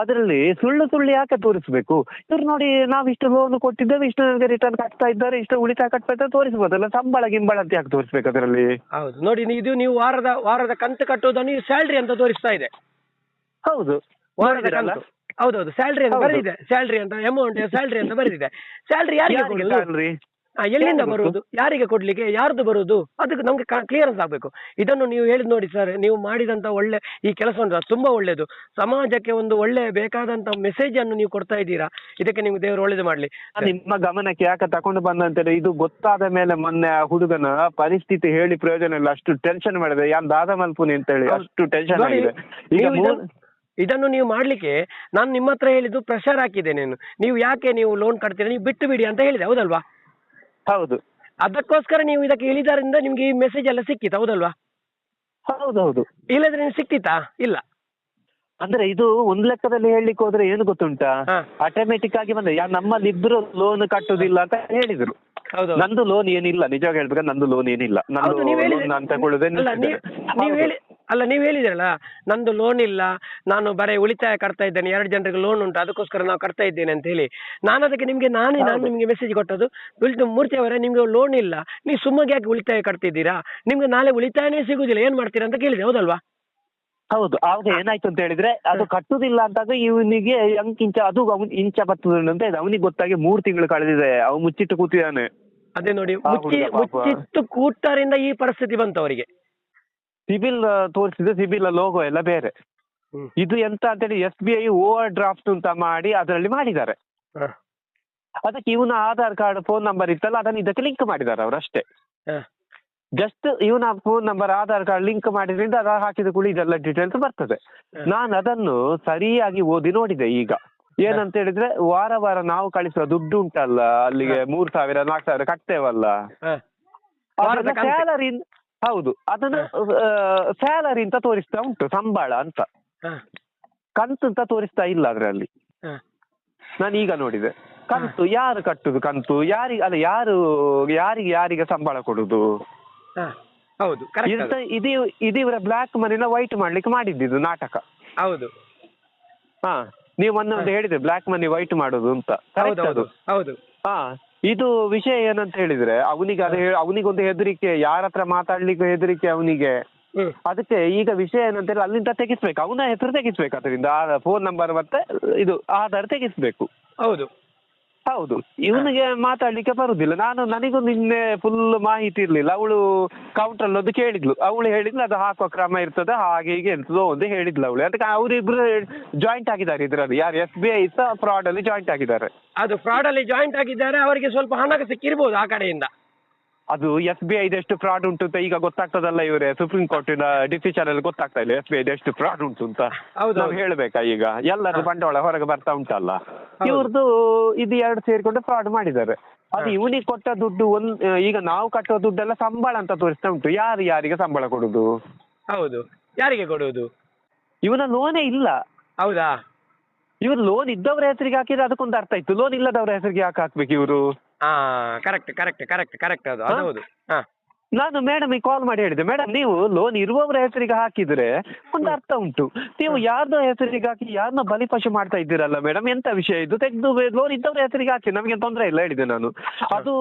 ಅದರಲ್ಲಿ ಸುಳ್ಳು ಸುಳ್ಳು ಯಾಕೆ ತೋರಿಸ್ಬೇಕು? ಇವ್ರು ನೋಡಿ ನಾವು ಇಷ್ಟು ಲೋನ್ ಕೊಟ್ಟಿದ್ದೇವೆ ಇಷ್ಟು ನನಗೆ ರಿಟರ್ನ್ ಕಟ್ತಾ ಇದ್ದಾರೆ ಇಷ್ಟು ಉಳಿತಾಯ ಕಟ್ತಾ ಇದ್ದಾರೆ ತೋರಿಸ್ಬೋದಲ್ಲ ಸಂಬಳ ಗಿಂಬಳ ಅಂತ ಯಾಕೆ ತೋರಿಸ್ಬೇಕು ಅದರಲ್ಲಿ? ಹೌದು. ನೋಡಿ ನೀವು- ಇದು ನೀವು ವಾರದ ವಾರದ ಕಂತು ಕಟ್ಟುವುದನ್ನು ಸ್ಯಾಲ್ರಿ ಅಂತ ತೋರಿಸ್ತಾ ಇದೆ. ಹೌದು. ವಾರದ ನೋಡಿದ್ರಲ್ಲ? ಕಂತು. ಹೌದೌದು. ಸ್ಯಾಲ್ರಿ ಅಂತ ಹೌದು. ಬರೆದಿದೆ. ಸ್ಯಾಲ್ರಿ ಅಂತ ಅಮೌಂಟ್ ಸ್ಯಾಲ್ರಿ ಅಂತ ಬರೆದಿದೆ. ಸ್ಯಾಲ್ರಿ ಯಾರಿಗೆ ಯಾರಿಗೆ ಕೊಡುದು salary? ಆ, ಎಲ್ಲಿಂದ ಬರುವುದು? ಯಾರಿಗೆ ಕೊಡ್ಲಿಕ್ಕೆ? ಯಾರ್ದು ಬರುವುದು? ಅದಕ್ಕೆ ನಮ್ಗೆ ಕ್ಲಿಯರೆನ್ಸ್ ಆಗ್ಬೇಕು. ಇದನ್ನು ನೀವು ಹೇಳಿದ್ ನೋಡಿ ಸರ್ ನೀವು ಮಾಡಿದಂತ ಒಳ್ಳೆ ಈ ಕೆಲಸ ಉಂಟು ತುಂಬಾ ಒಳ್ಳೇದು. ಸಮಾಜಕ್ಕೆ ಒಂದು ಒಳ್ಳೆ ಬೇಕಾದಂತ ಮೆಸೇಜ್ ಅನ್ನು ನೀವು ಕೊಡ್ತಾ ಇದ್ದೀರಾ? ಇದಕ್ಕೆ ನಿಮ್ಗೆ ದೇವರು ಒಳ್ಳೇದು ಮಾಡ್ಲಿ. ನಾನು ನಿಮ್ಮ ಗಮನಕ್ಕೆ ಯಾಕೆ ತಕೊಂಡು ಬಂದಂತೇಳಿ ಇದು ಗೊತ್ತಾದ ಮೇಲೆ ಮೊನ್ನೆ ಆ ಹುಡುಗನ ಪರಿಸ್ಥಿತಿ ಹೇಳಿ ಪ್ರಯೋಜನ ಇಲ್ಲ. ಅಷ್ಟು ಟೆನ್ಷನ್ ಮಾಡಿದೆ. ಯಾನ್ ದಾದ ಮಲ್ಪುನಿ ಅಂತ ಹೇಳಿ. ಹೌದು. ಅಷ್ಟು ಟೆನ್ಷನ್ ನೋಡಿ, ಆಗಿದೆ. ಈಗ ನೀವು ಮೂರ್- ಇದನ್ನು- ಇದನ್ನು ನೀವು ಮಾಡ್ಲಿಕ್ಕೆ ನಾನು ನಿಮ್ಮ ಹತ್ರ ಹೇಳಿದ್ದು ಪ್ರೆಷರ್ ಹಾಕಿದೆ ನೀನು. ನೀವು ಯಾಕೆ ನೀವು ಲೋನ್ ಕಟ್ತೀರಾ? ನೀವು ಬಿಟ್ಟು ಬಿಡಿ ಅಂತ ಹೇಳಿದೆ. ಹೌದಲ್ವಾ? ಹೌದು. ಅದಕ್ಕೋಸ್ಕರ ನೀವು ಇದಕ್ಕೆ ಇಳಿದಾರಿಂದ ನಿಮ್ಗೆ ಈ ಮೆಸೇಜ್ ಎಲ್ಲ ಸಿಕ್ಕಿತ್ತು ಹೌದಲ್ವಾ? ಹೌದೌದು. ಇಲ್ಲದ್ರೆ ನೀವು ಸಿಕ್ತಿತ್ತಾ? ಇಲ್ಲ. ಅಂದ್ರೆ ಇದು ಒಂದ್ ಲೆಕ್ಕದಲ್ಲಿ ಹೇಳಲಿಕ್ಕೆ ಹೋದ್ರೆ ಏನು ಗೊತ್ತುಂಟಾ? ಹಾ. ಆಟೋಮೆಟಿಕ್ ಆಗಿ ಬಂದ್ರೆ ಯಾ ನಮ್ಮಲ್ಲಿ ಇಬ್ರು ಲೋನ್ ಕಟ್ಟುದಿಲ್ಲ ಅಂತ ಹೇಳಿದ್ರು. ಹೌದು ನಂದು ಲೋನ್ ಏನಿಲ್ಲ ನಿಜವಾಗಿ ಹೇಳ್ಬೇಕು ನಂದು ಲೋನ್ ಏನಿಲ್ಲ. ನಂದು ಹೌದು ನೀವು ಲೋನ್ ಹೇಳಿದ್ರೆ ನಾನು ತಗೊಳ್ಳುದೇ ಅಲ್ಲ ನೀವು ನೀವು ಹೇಳಿ ಅಲ್ಲ ನೀವು ಹೇಳಿದ್ರಲ್ಲ ನಂದು ಲೋನ್ ಇಲ್ಲ ನಾನು ಬರೀ ಉಳಿತಾಯ ಕಟ್ತಾ ಇದ್ದೇನೆ ಎರಡು ಜನರಿಗೆ ಲೋನ್ ಉಂಟು ಅದಕ್ಕೋಸ್ಕರ ನಾವು ಕಟ್ತಾ ಇದ್ದೇನೆ ಅಂತ ಹೇಳಿ. ನಾನು ಅದಕ್ಕೆ ನಿಮಗೆ ನಾನೇ ನಾನು ನಿಮಗೆ ಮೆಸೇಜ್ ಕೊಟ್ಟದ್ದು ಬಿಲ್ಟು ಮೂರ್ತಿ ಅವರೇ ನಿಮಗೆ ಲೋನ್ ಇಲ್ಲ ನೀವು ಸುಮ್ಮಗೆ ಯಾಕೆ ಉಳಿತಾಯ ಕಟ್ತಿದ್ದೀರಾ? ನಿಮ್ಗೆ ನಾಳೆ ಉಳಿತಾಯನೇ ಸಿಗುದಿಲ್ಲ ಏನ್ ಮಾಡ್ತೀರಾ ಅಂತ ಕೇಳಿದೆ ಹೌದಲ್ವಾ? ಹೌದು ಹೌದು ಏನಾಯ್ತು ಅಂತ ಹೇಳಿದ್ರೆ ಅದು ಕಟ್ಟುದಿಲ್ಲ ಅದು ಇವನಿಗೆ ಇಂಚ ಅದು ಅವ್ನ್ ಇಂಚ ಬರ್ತದೆ ಅಂತ ಇದೆ ಅವನಿಗೆ ಗೊತ್ತಾಗಿ ಮೂರ್ ತಿಂಗಳು ಕಳೆದಿದೆ ಅವ್ ಮುಚ್ಚಿಟ್ಟು ಕೂತಿದ್ದಾನೆ. ಅದೇ ನೋಡಿ ಮುಚ್ಚಿ ಮುಚ್ಚಿಟ್ಟು ಮುಚ್ಚಿತ್ತು ಕೂಟರಿಂದ ಈ ಪರಿಸ್ಥಿತಿ ಬಂತು ಅವರಿಗೆ. ಸಿಬಿಲ್ ತೋರಿಸಿದ್ರೆ ಸಿಬಿಲ್ ಲೋಗೋ ಎಲ್ಲ ಬೇರೆ. ಇದು ಎಂತ ಅಂತೇಳಿ S B I overdraft ಅಂತ ಮಾಡಿ ಅದರಲ್ಲಿ ಮಾಡಿದ್ದಾರೆ. ಅದಕ್ಕೆ ಇವನ ಆಧಾರ್ ಕಾರ್ಡ್ ಫೋನ್ ನಂಬರ್ ಇತ್ತಲ್ಲ ಅದನ್ನ ಇದಕ್ಕೆ ಲಿಂಕ್ ಮಾಡಿದ್ದಾರೆ ಅವರು ಅಷ್ಟೇ. ಜಸ್ಟ್ ಇವನ phone number Aadhaar card link ಮಾಡಿದ್ರಿಂದ ಅದ ಹಾಕಿದ ಕೂಡ ಇದೆಲ್ಲ ಡೀಟೇಲ್ಸ್ ಬರ್ತದೆ. ನಾನು ಅದನ್ನು ಸರಿಯಾಗಿ ಓದಿ ನೋಡಿದೆ ಈಗ. ಏನಂತ ಹೇಳಿದ್ರೆ ವಾರ ವಾರ ನಾವು ಕಳಿಸುವ ದುಡ್ಡು ಉಂಟಲ್ಲ ಅಲ್ಲಿಗೆ ಮೂರ್ ಸಾವಿರ ನಾಲ್ಕು ಸಾವಿರ ಕಟ್ತೇವಲ್ಲ. ಸ್ಯಾಲರಿ ಹೌದು. ಅದನ್ನು ಸ್ಯಾಲರಿ ಅಂತ ತೋರಿಸ್ತಾ ಉಂಟು ಸಂಬಳ ಅಂತ. ಕಂತು ಅಂತ ತೋರಿಸ್ತಾ ಇಲ್ಲ ಅದರಲ್ಲಿ. ನಾನು ಈಗ ನೋಡಿದೆ. ಕಂತು ಯಾರು ಕಟ್ಟುದು ಕಂತು? ಯಾರಿಗೆ ಅಲ್ಲ ಯಾರು ಯಾರಿಗೆ ಯಾರಿಗೆ ಸಂಬಳ ಕೊಡುದು. ಹೌದು ಇದು ಬ್ಲಾಕ್ ಮನಿನ ವೈಟ್ ಮಾಡ್ಲಿಕ್ಕೆ ಮಾಡಿದ್ದು ನಾಟಕ. ಹೌದು. ಹಾ. ನೀವು ಮೊನ್ನೆ ಒಂದು ಹೇಳಿದ್ರೆ ಬ್ಲಾಕ್ ಮನಿ ವೈಟ್ ಮಾಡುದು ಅಂತ. ಹೌದು. ಹಾ. ಇದು ವಿಷಯ ಏನಂತ ಹೇಳಿದ್ರೆ ಅವನಿಗೆ ಅದು ಅವನಿಗೊಂದು ಹೆದರಿಕೆ ಯಾರ ಹತ್ರ ಮಾತಾಡ್ಲಿಕ್ಕೆ ಹೆದರಿಕೆ ಅವನಿಗೆ. ಅದಕ್ಕೆ ಈಗ ವಿಷಯ ಏನಂತ ಹೇಳಿ ಅಲ್ಲಿಂದ ತೆಗಿಸ್ಬೇಕು. ಅವನ ಹೆಸರು ತೆಗಿಸ್ಬೇಕು. ಅದರಿಂದ ಫೋನ್ ನಂಬರ್ ಮತ್ತೆ ಇದು ಆಧಾರ್ ತೆಗಿಸ್ಬೇಕು. ಹೌದು. ಹೌದು. ಇವನಿಗೆ ಮಾತಾಡ್ಲಿಕ್ಕೆ ಬರುದಿಲ್ಲ. ನಾನು ನನಗೂ ನಿನ್ನೆ ಫುಲ್ ಮಾಹಿತಿ ಇರ್ಲಿಲ್ಲ. ಅವಳು ಕೌಂಟರ್ ಅಲ್ಲಿ ಒಂದು ಕೇಳಿದ್ಲು. ಅವಳು ಹೇಳಿದ್ಲು ಅದು ಹಾಕುವ ಕ್ರಮ ಇರ್ತದೆ ಹಾಗೆ ಹೀಗೆ ಎಂತದೋ ಒಂದು ಹೇಳಿದ್ಲು ಅವಳು. ಅದಕ್ಕೆ ಅವರಿಬ್ರು ಜಾಯಿಂಟ್ ಆಗಿದ್ದಾರೆ ಇದರಲ್ಲಿ. ಯಾರು? ಎಸ್ ಬಿ ಐ ಸಹ ಫ್ರಾಡ್ ಅಲ್ಲಿ ಜಾಯಿಂಟ್ ಆಗಿದ್ದಾರೆ. ಅದು ಫ್ರಾಡ್ ಅಲ್ಲಿ ಜಾಯಿಂಟ್ ಆಗಿದ್ದಾರೆ ಅವರಿಗೆ ಸ್ವಲ್ಪ ಹಣ ಸಿಕ್ಕಿರ್ಬೋದು ಆ ಕಡೆಯಿಂದ. ಅದು ಎಸ್ ಬಿ ಎಷ್ಟು ಫ್ರಾಡ್ ಉಂಟು ಅಂತ ಈಗ ಗೊತ್ತಾಗ್ತದಲ್ಲ ಇವರೇ. ಸುಪ್ರೀಂ ಕೋರ್ಟಿನ ಡಿಸಿಷನ್ ಅಲ್ಲಿ ಗೊತ್ತಾಗ್ತಾ ಇಲ್ಲ ಎಸ್ ಬಿ ಎಷ್ಟು ಫ್ರಾಡ್ ಉಂಟು ಅಂತ. ನಾವು ಹೇಳ್ಬೇಕಾ ಈಗ? ಎಲ್ಲರೂ ಬಂಡವಾಳ ಹೊರಗೆ ಬರ್ತಾ ಉಂಟಲ್ಲ. ಅಲ್ಲ ಇವ್ರದ್ದು ಇದು ಎರಡು ಸೇರಿಕೊಂಡು ಫ್ರಾಡ್ ಮಾಡಿದ್ದಾರೆ. ಅದು. ಇವನಿಗೆ ಕೊಟ್ಟ ದುಡ್ಡು ಒಂದ್ ಈಗ ನಾವು ಕಟ್ಟುವ ದುಡ್ಡೆಲ್ಲ ಸಂಬಳ ಅಂತ ತೋರಿಸ್ತಾ ಉಂಟು. ಯಾರು ಯಾರಿಗೆ ಸಂಬಳ ಕೊಡುದು? ಹೌದು. ಯಾರಿಗೆ ಕೊಡುವುದು? ಇವನ ಲೋನೇ ಇಲ್ಲ. ಹೌದಾ? ಇವ್ರು ಲೋನ್ ಇದ್ದವ್ರ ಹೆಸರಿಗೆ ಹಾಕಿದ್ರೆ ಅದಕ್ಕೊಂದು ಅರ್ಥ ಇತ್ತು. ಲೋನ್ ಇಲ್ಲದವ್ರ ಹೆಸರಿಗೆ ಯಾಕೆ ಹಾಕ್ಬೇಕು ಇವರು? ಹಾ ಕರೆಕ್ಟ್ ಕರೆಕ್ಟ್ ಕರೆಕ್ಟ್ ಕರೆಕ್ಟ್ ಅದು ಅದು ಹೌದು ಹಾ. ನಾನು ಮೇಡಮ್ ಕಾಲ್ ಮಾಡಿ ಹೇಳಿದೆ. ಮೇಡಮ್ ನೀವು ಲೋನ್ ಇರುವವರ ಹೆಸರಿಗೆ ಹಾಕಿದ್ರೆ ಒಂದು ಅರ್ಥ ಉಂಟು. ನೀವು ಯಾರನ್ನ ಹೆಸರಿಗೆ ಹಾಕಿ ಯಾರನ್ನ ಬಲಿಪಶು ಮಾಡ್ತಾ ಇದ್ದೀರಲ್ಲ ಮೇಡಮ್ ಎಂತ ವಿಷಯ ಇದು? ತೆಗೆದು ಲೋನ್ ಇದ್ದವ್ರ ಹೆಸರಿಗೆ ಹಾಕಿ ನಮಗೆ ತೊಂದರೆ ಇಲ್ಲ ಹೇಳಿದೆ ನಾನು. ಅದು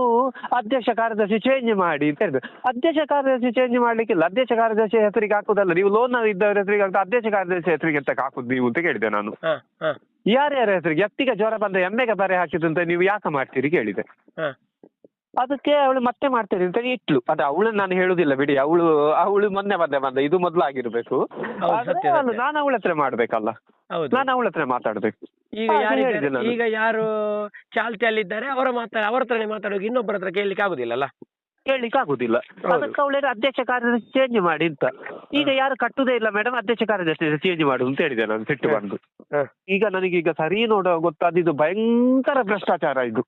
ಅಧ್ಯಕ್ಷ ಕಾರ್ಯದರ್ಶಿ ಚೇಂಜ್ ಮಾಡಿ ಅಂತ ಹೇಳಿದೆ. ಅಧ್ಯಕ್ಷ ಕಾರ್ಯದರ್ಶಿ ಚೇಂಜ್ ಮಾಡ್ಲಿಕ್ಕಿಲ್ಲ ಅಧ್ಯಕ್ಷ ಕಾರ್ಯದರ್ಶಿ ಹೆಸರಿಗೆ ಹಾಕುದಲ್ಲ. ನೀವು ಲೋನ್ ಇದ್ದವ್ರ ಹೆಸರಿಗೆ ಹಾಕಿದ್ರೆ ಅಧ್ಯಕ್ಷ ಕಾರ್ಯದರ್ಶಿ ಹೆಸರಿಗೆ ಎಂತ ಹಾಕುದು ನೀವು ಅಂತ ಕೇಳಿದೆ ನಾನು. ಯಾರ್ಯಾರ ಹೆಸರಿಗೆ ಎತ್ತಿಗೆ ಜ್ವರ ಬಂದ ಎಮ್ಮೆಗೆ ಬರೆ ಹಾಕಿದ್ದು ಅಂತ ನೀವು ಯಾಕೆ ಮಾಡ್ತೀರಿ ಕೇಳಿದೆ. ಅದಕ್ಕೆ ಅವಳು ಮತ್ತೆ ಮಾಡ್ತೇನೆ ಅಂತ ಇಟ್ಲು. ಅದು ಅವಳು ನಾನು ಹೇಳುದಿಲ್ಲ ಬಿಡಿ. ಅವಳು ಅವಳು ಮೊನ್ನೆ ಬಂದೆ ಬಂದ ಇದು ಮೊದ್ಲು ಆಗಿರ್ಬೇಕು. ನಾನು ಅವಳ ಹತ್ರ ಮಾಡ್ಬೇಕಲ್ಲ. ನಾನು ಅವಳ ಹತ್ರ ಮಾತಾಡ್ಬೇಕು. ಈಗ ಯಾರು ಈಗ ಯಾರು ಚಾಲ್ತಿಯಲ್ಲಿದ್ದಾರೆ ಅವರ ಮಾತಾಡ ಅವರ ಹತ್ರನೇ ಮಾತಾಡೋಕೆ ಇನ್ನೊಬ್ಬರ ಹತ್ರ ಕೇಳಲಿಕ್ಕೆ ಆಗುದಿಲ್ಲಲ್ಲ? ಕೇಳಲಿಕ್ಕೆ ಆಗುದಿಲ್ಲ. ಅದಕ್ಕೆ ಅವಳು ಅಧ್ಯಕ್ಷ ಕಾರ್ಯದರ್ಶಿ ಚೇಂಜ್ ಮಾಡಿ ಅಂತ. ಈಗ ಯಾರು ಕಟ್ಟುದೇ ಇಲ್ಲ ಮೇಡಮ್ ಅಧ್ಯಕ್ಷ ಕಾರ್ಯದರ್ಶಿ ಚೇಂಜ್ ಮಾಡು ಅಂತ ಹೇಳಿದೆ ನಾನು ಸಿಟ್ಟು. ಬಂದು. ನನಗೆ ಈಗ ನನಗೀಗ ಸರಿ ನೋಡುವ ಗೊತ್ತಾದಿದ್ದು ಭಯಂಕರ ಭ್ರಷ್ಟಾಚಾರ ಇದು.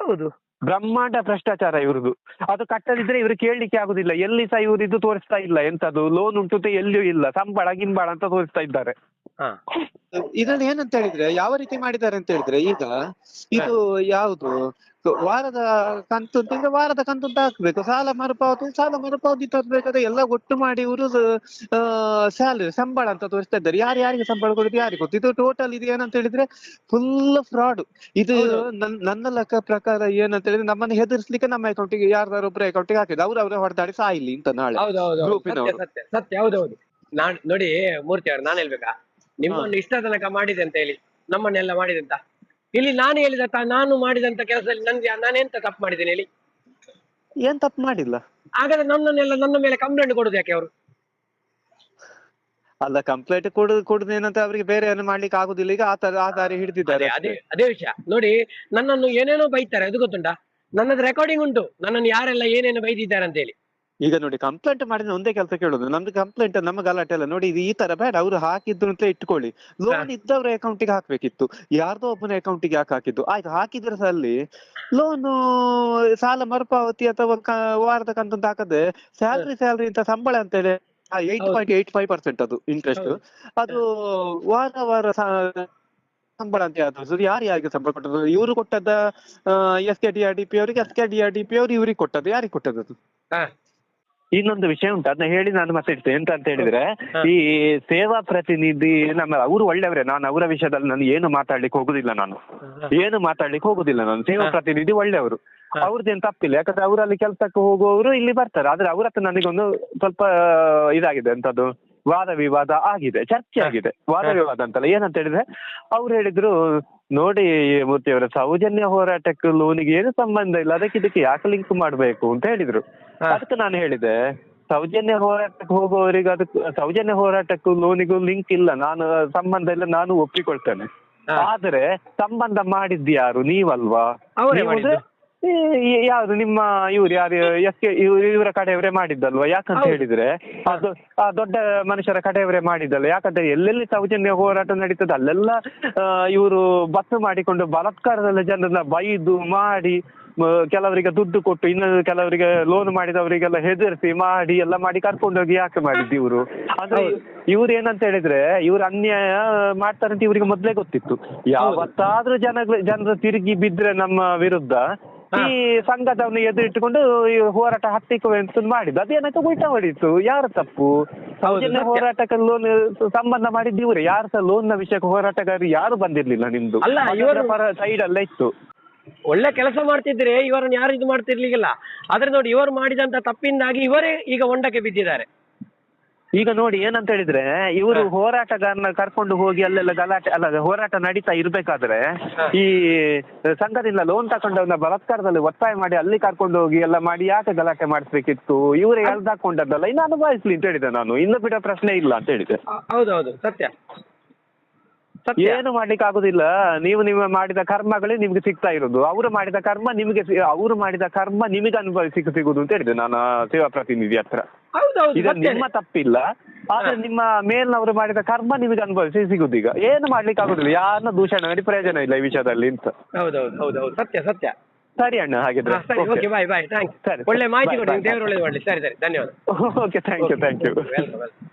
ಹೌದು. ಬ್ರಹ್ಮಾಂಡ ಭ್ರಷ್ಟಾಚಾರ ಇವ್ರದ್ದು ಅದು ಕಟ್ಟದಿದ್ರೆ ಇವ್ರು ಕೇಳಲಿಕ್ಕೆ ಆಗುದಿಲ್ಲ. ಎಲ್ಲಿ ಸಹ ಇವ್ರು ಇದು ತೋರಿಸ್ತಾ ಇಲ್ಲ ಎಂತದು ಲೋನ್ ಉಂಟು ಎಲ್ಲಿಯೂ ಇಲ್ಲ. ಸಂಬಳ ಗಿಂಬಳ ಅಂತ ತೋರಿಸ್ತಾ ಇದ್ದಾರೆ. ಹಾ. ಇದ್ರಲ್ಲಿ ಏನಂತ ಹೇಳಿದ್ರೆ ಯಾವ ರೀತಿ ಮಾಡಿದ್ದಾರೆ ಅಂತ ಹೇಳಿದ್ರೆ ಈಗ ಇದು ಯಾವುದು? ವಾರದ ಕಂತು ಅಂತಂದ್ರೆ ವಾರದ ಕಂತು ಅಂತ ಹಾಕ್ಬೇಕು. ಸಾಲ ಮರುಪಾವತಿ ಸಾಲ ಮರುಪಾವತಿ ತರ್ಬೇಕಾದ್ರೆ ಎಲ್ಲ ಒಟ್ಟು ಮಾಡಿ ಇವರು ಸ್ಯಾಲರಿ ಸಂಬಳ ಅಂತ ತೋರಿಸ್ತಾ ಇದ್ದಾರೆ ಯಾರು ಯಾರಿಗೆ ಸಂಬಳ ಕೊಡುದು ಯಾರಿಗೆ ಗೊತ್ತು ಇದು ಟೋಟಲ್ ಇದು ಏನಂತ ಹೇಳಿದ್ರೆ ಫುಲ್ ಫ್ರಾಡ್ ಇದು. ನನ್ನ ಲೆಕ್ಕ ಪ್ರಕಾರ ಏನಂತ ಹೇಳಿದ್ರೆ ನಮ್ಮನ್ನ ಹೆದರ್ಸ್ಲಿಕ್ಕೆ ನಮ್ಮ ಅಕೌಂಟಿಗೆ ಯಾರ್ದಾರು ಒಬ್ಬರ ಅಕೌಂಟಿಗೆ ಹಾಕಿದ್ರು ಅವ್ರು ಅವ್ರ ಹೊಡೆದಾಡಿ ಸಾಯಿಲಿ ಅಂತ ನಾಳೆ. ಸತ್ಯ ಹೌದೌದು ನಾನ್ ನೋಡಿ ಮೂರ್ತಿ ಅವ್ರು ನಾನು ಹೇಳ್ಬೇಕಾ? ನಿಮ್ಮನ್ನು ಇಷ್ಟ ತನಕ ಮಾಡಿದೆ ಅಂತ ಹೇಳಿ ನಮ್ಮನ್ನೆಲ್ಲ ಮಾಡಿದೆ ಅಂತ ಇಲ್ಲಿ ನಾನು ಹೇಳಿದ ನಾನು ಮಾಡಿದಂತ ಕೆಲಸದಲ್ಲಿ ನನ್ಗೆ ನಾನೆಂತ ತಪ್ಪು ಮಾಡಿದ್ದೇನೆ ಹೇಳಿ? ಏನ್ ತಪ್ಪು ಮಾಡಿಲ್ಲ. ಹಾಗಾದ್ರೆ ನನ್ನನ್ನೆಲ್ಲ ನನ್ನ ಮೇಲೆ ಕಂಪ್ಲೇಂಟ್ ಕೊಡುದು ಯಾಕೆ ಅವರು? ಅಲ್ಲ ಕಂಪ್ಲೇಂಟ್ ಕೊಡುದು ಕೊಡುದು ಏನಂತ ಅವರಿಗೆ ಬೇರೆ ಏನು ಮಾಡ್ಲಿಕ್ಕೆ ಆಗುದಿಲ್ಲ. ಈಗ ಆತರ ತರ ಆ ದಾರಿ ಹಿಡಿದಿದ್ದಾರೆ ಅದೇ ಅದೇ ವಿಷಯ. ನೋಡಿ ನನ್ನನ್ನು ಏನೇನೋ ಬೈತಾರೆ ಅದು ಗೊತ್ತುಂಟಾ? ನನ್ನದು ರೆಕಾರ್ಡಿಂಗ್ ಉಂಟು. ನನ್ನನ್ನು ಯಾರೆಲ್ಲ ಏನೇನು ಬೈದಿದ್ದಾರೆ ಅಂತ ಹೇಳಿ. ಈಗ ನೋಡಿ ಕಂಪ್ಲೇಂಟ್ ಮಾಡಿದ್ರೆ ಒಂದೇ ಕೆಲಸ ಕೇಳೋದು. ನಮ್ದು ಕಂಪ್ಲೇಂಟ್ ನಮ್ಮ ಗಲಾಟೆ ಎಲ್ಲ ನೋಡಿ ಇದು ಈ ತರ ಬೇಡ. ಅವ್ರು ಹಾಕಿದ್ರು ಅಂತ ಇಟ್ಕೊಳ್ಳಿ. ಲೋನ್ ಇದ್ದವ್ರ ಅಕೌಂಟಿಗೆ ಹಾಕ್ಬೇಕಿತ್ತು. ಯಾರ್ದೋ ಒಬ್ಬನ ಅಕೌಂಟ್ಗೆ ಯಾಕೆ ಹಾಕಿದ್ದು? ಆಯ್ತು ಹಾಕಿದ್ರೆ ಅಲ್ಲಿ ಲೋನು ಸಾಲ ಮರುಪಾವತಿ ಅಥವಾ ವಾರದ ಕಂತು ಹಾಕದೆ ಸ್ಯಾಲ್ರಿ ಸ್ಯಾಲ್ರಿ ಅಂತ ಸಂಬಳ ಅಂತ ಹೇಳಿ eight. Point eight five percent ಅದು ಇಂಟ್ರೆಸ್ಟ್ ಅದು ವಾರ ವಾರ ಸಂಬಳ ಅಂತ ಯಾವ್ದು? ಯಾರು ಯಾರಿಗೆ ಸಂಬಳ ಕೊಟ್ಟದ್ದು? ಇವರು ಕೊಟ್ಟದ್ದ S K D R D P ಅವರಿಗೆ S K D R D P ಅವ್ರು ಇವ್ರಿಗೆ ಕೊಟ್ಟದ್ದು. ಯಾರಿಗೆ ಕೊಟ್ಟದ್ದು ಅದು? ಇನ್ನೊಂದು ವಿಷಯ ಉಂಟು. ಅದನ್ನ ಹೇಳಿ ನಾನು ಮತ್ತೆ ಇಡ್ತೇನೆ. ಎಂತ ಅಂತ ಹೇಳಿದ್ರೆ ಈ ಸೇವಾ ಪ್ರತಿನಿಧಿ ನಮ್ಮ ಅವರು ಒಳ್ಳೆಯವರೇ. ನಾನು ಅವರ ವಿಷಯದಲ್ಲಿ ನಾನು ಏನು ಮಾತಾಡ್ಲಿಕ್ಕೆ ಹೋಗುದಿಲ್ಲ ನಾನು. ಏನು ಮಾತಾಡ್ಲಿಕ್ಕೆ ಹೋಗುದಿಲ್ಲ ನಾನು. ಸೇವಾ ಪ್ರತಿನಿಧಿ ಒಳ್ಳೆಯವರು. ಅವ್ರದ್ದು ಅವ್ರದ್ದೇನು ತಪ್ಪಿಲ್ಲ. ಯಾಕಂದ್ರೆ ಅವರಲ್ಲಿ ಕೆಲಸಕ್ಕೆ ಹೋಗುವವರು ಇಲ್ಲಿ ಬರ್ತಾರೆ. ಆದ್ರೆ ಅವ್ರ ಹತ್ರ ನನಗೊಂದು ಸ್ವಲ್ಪ ಇದಾಗಿದೆ ಅಂತದ್ದು ವಾದ ವಿವಾದ ಆಗಿದೆ. ಚರ್ಚೆ ಆಗಿದೆ. ವಾದ. ವಿವಾದ ಅಂತಲ್ಲ. ಏನಂತ ಹೇಳಿದ್ರೆ ಅವ್ರು ಹೇಳಿದ್ರು ನೋಡಿ ಮೂರ್ತಿಯವರ ಸೌಜನ್ಯ ಹೋರಾಟಕ್ಕೆ ಲೋನಿಗೆ ಏನು ಸಂಬಂಧ ಇಲ್ಲ. ಅದಕ್ಕೆ ಇದಕ್ಕೆ ಯಾಕೆ ಲಿಂಕ್ ಮಾಡ್ಬೇಕು ಅಂತ ಹೇಳಿದ್ರು. ಅದಕ್ಕೆ ನಾನು ಹೇಳಿದೆ ಸೌಜನ್ಯ ಹೋರಾಟಕ್ಕೆ ಹೋಗುವವರಿಗೆ ಅದಕ್ಕೆ ಸೌಜನ್ಯ ಹೋರಾಟಕ್ಕೂ ಲೋನಿಗೂ ಲಿಂಕ್ ಇಲ್ಲ. ನಾನು ಸಂಬಂಧ ಇಲ್ಲ ನಾನು ಒಪ್ಪಿಕೊಳ್ತೇನೆ. ಆದ್ರೆ ಸಂಬಂಧ ಮಾಡಿದ್ದು ಯಾರು? ನೀವಲ್ವಾ? ಯಾರು? ನಿಮ್ಮ ಇವ್ರು ಯಾರು? ಎಸ್ ಕೆ ಇವರ ಕಡೆಯವರೇ ಮಾಡಿದ್ದಲ್ವಾ? ಯಾಕಂತ. ಹೇಳಿದ್ರೆ ಅದು ಆ ದೊಡ್ಡ ಮನುಷ್ಯರ ಕಡೆಯವರೇ ಮಾಡಿದ್ದಲ್ಲ. ಯಾಕಂದ್ರೆ ಎಲ್ಲೆಲ್ಲಿ ಸೌಜನ್ಯ ಹೋರಾಟ ನಡೀತದೆ ಅಲ್ಲೆಲ್ಲ ಇವರು ಬಸ್ ಮಾಡಿಕೊಂಡು ಬಲಾತ್ಕಾರದಲ್ಲಿ ಜನರನ್ನ ಬೈದು ಮಾಡಿ ಕೆಲವರಿಗೆ ದುಡ್ಡು ಕೊಟ್ಟು ಇನ್ನು ಕೆಲವರಿಗೆ ಲೋನ್ ಮಾಡಿದವರಿಗೆಲ್ಲ ಹೆದರಿಸಿ ಮಾಡಿ ಎಲ್ಲ ಮಾಡಿ ಕರ್ಕೊಂಡೋಗಿ ಯಾಕೆ ಮಾಡಿದ್ದು ಇವರು? ಅಂದ್ರೆ. ಇವ್ರು ಏನಂತ ಹೇಳಿದ್ರೆ ಇವ್ರು ಅನ್ಯಾಯ ಮಾಡ್ತಾರೆ ಅಂತ ಇವರಿಗೆ ಮೊದ್ಲೇ ಗೊತ್ತಿತ್ತು. ಯಾವತ್ತಾದ್ರೂ ಜನ ಜನರು ತಿರುಗಿ ಬಿದ್ರೆ ನಮ್ಮ ವಿರುದ್ಧ. ಈ ಸಂಘದವನ್ನು ಎದುರಿಟ್ಟುಕೊಂಡು ಈ ಹೋರಾಟ ಹತ್ತಿಕ್ಕುವೆ ಅಂತ ಮಾಡಿದ್ದು. ಅದೇನಾಯ್ತು ಉಲ್ಟಾ ಮಾಡಿತ್ತು. ಯಾರ ತಪ್ಪು? ಸೌಜನ್ಯ. ಹೋರಾಟಕ್ಕೆ ಲೋನ್ ಸಂಬಂಧ ಮಾಡಿದ್ದು ಇವ್ರೆ. ಯಾರು ಸಹ ಲೋನ್ನ ವಿಷಯಕ್ಕೆ ಹೋರಾಟಗಾರರು ಯಾರು ಬಂದಿರ್ಲಿಲ್ಲ ನಿಮ್ದು? ಸೈಡ್ ಅಲ್ಲೇ ಇತ್ತು. ಒಳ್ಳೆ ಕೆಲಸ ಮಾಡ್ತಿದ್ರೆ ಇವರನ್ನ ಯಾರು ಇದು ಮಾಡ್ತಿರ್ಲಿಲ್ಲ ಆದ್ರೆ ನೋಡಿ ಇವರು ಮಾಡಿದಂತ ತಪ್ಪಿಂದಾಗಿ ಇವರೇ ಈಗ ಹೊಂಡಕ್ಕೆ ಬಿದ್ದಿದ್ದಾರೆ. ಈಗ ನೋಡಿ ಏನಂತ ಹೇಳಿದ್ರೆ ಇವರು. ಹೋರಾಟಗಾರನ ಕರ್ಕೊಂಡು ಹೋಗಿ ಅಲ್ಲೆಲ್ಲ ಗಲಾಟೆ ಅಲ್ಲ ಹೋರಾಟ ನಡೀತಾ ಇರ್ಬೇಕಾದ್ರೆ ಈ ಸಂಘದಿಂದ ಲೋನ್ ತಕೊಂಡವನ್ನ ಬಲತ್ಕಾರದಲ್ಲಿ ಒತ್ತಾಯ ಮಾಡಿ ಅಲ್ಲಿ ಕರ್ಕೊಂಡು ಹೋಗಿ ಎಲ್ಲ ಮಾಡಿ ಯಾಕೆ ಗಲಾಟೆ ಮಾಡಿಸ್ಬೇಕಿತ್ತು? ಇವರೇ ಎಳ್ದಾಕೊಂಡದ್ದಲ್ಲ. ಇನ್ನು ಅನುಭವಿಸ್ಲಿ ಅಂತ ಹೇಳಿದೆ ನಾನು. ಇನ್ನು ಬಿಡೋ ಪ್ರಶ್ನೆ ಇಲ್ಲ ಅಂತ ಹೇಳಿದೆ. ಹೌದೌದು ಸತ್ಯ. ಏನು ಮಾಡ್ಲಿಕ್ಕೆ ಆಗುದಿಲ್ಲ ನೀವು ನಿಮ್ಮ ಮಾಡಿದ ಕರ್ಮಗಳೇ ನಿಮ್ಗೆ ಸಿಗ್ತಾ ಇರೋದು. ಅವರು ಮಾಡಿದ ಕರ್ಮ ನಿಮಗೆ ಅವರು ಮಾಡಿದ ಕರ್ಮ ನಿಮಗೆ ಅನುಭವಿಸಿ ಸಿಗುದು ಅಂತ ಹೇಳಿದೆ ನಾನು ಸೇವಾ ಪ್ರತಿನಿಧಿ ಹತ್ರ. ಇದು ನಿಮ್ಮ ತಪ್ಪಿಲ್ಲ. ಆದ್ರೆ. ನಿಮ್ಮ ಮೇಲ್ನವರು ಮಾಡಿದ ಕರ್ಮ ನಿಮಗೆ ಅನುಭವಿಸಿ ಸಿಗುದು ಈಗ. ಏನು ಮಾಡ್ಲಿಕ್ಕೆ ಆಗುದಿಲ್ಲ ಯಾರನ್ನ ದೂಷಣೆ ಮಾಡಿ ಪ್ರಯೋಜನ ಇಲ್ಲ ಈ ವಿಷಯದಲ್ಲಿ ಅಂತ. ಹೌದೌದು ಹೌದೌದು. ಸತ್ಯ ಸತ್ಯ. ಸರಿ ಅಣ್ಣ ಹಾಗಿದ್ರೆ. ಓಕೆ ಬಾಯ್ ಬಾಯ್ ಥ್ಯಾಂಕ್ಸ್ ಸರಿ, ಒಳ್ಳೆ ಮಾಹಿತಿ ಕೊಡಿ ದೇವರು ಒಳ್ಳೆ. ಮಾಡಲಿ ಸರಿ ಸರಿ. ಧನ್ಯವಾದ. Okay thank you thank you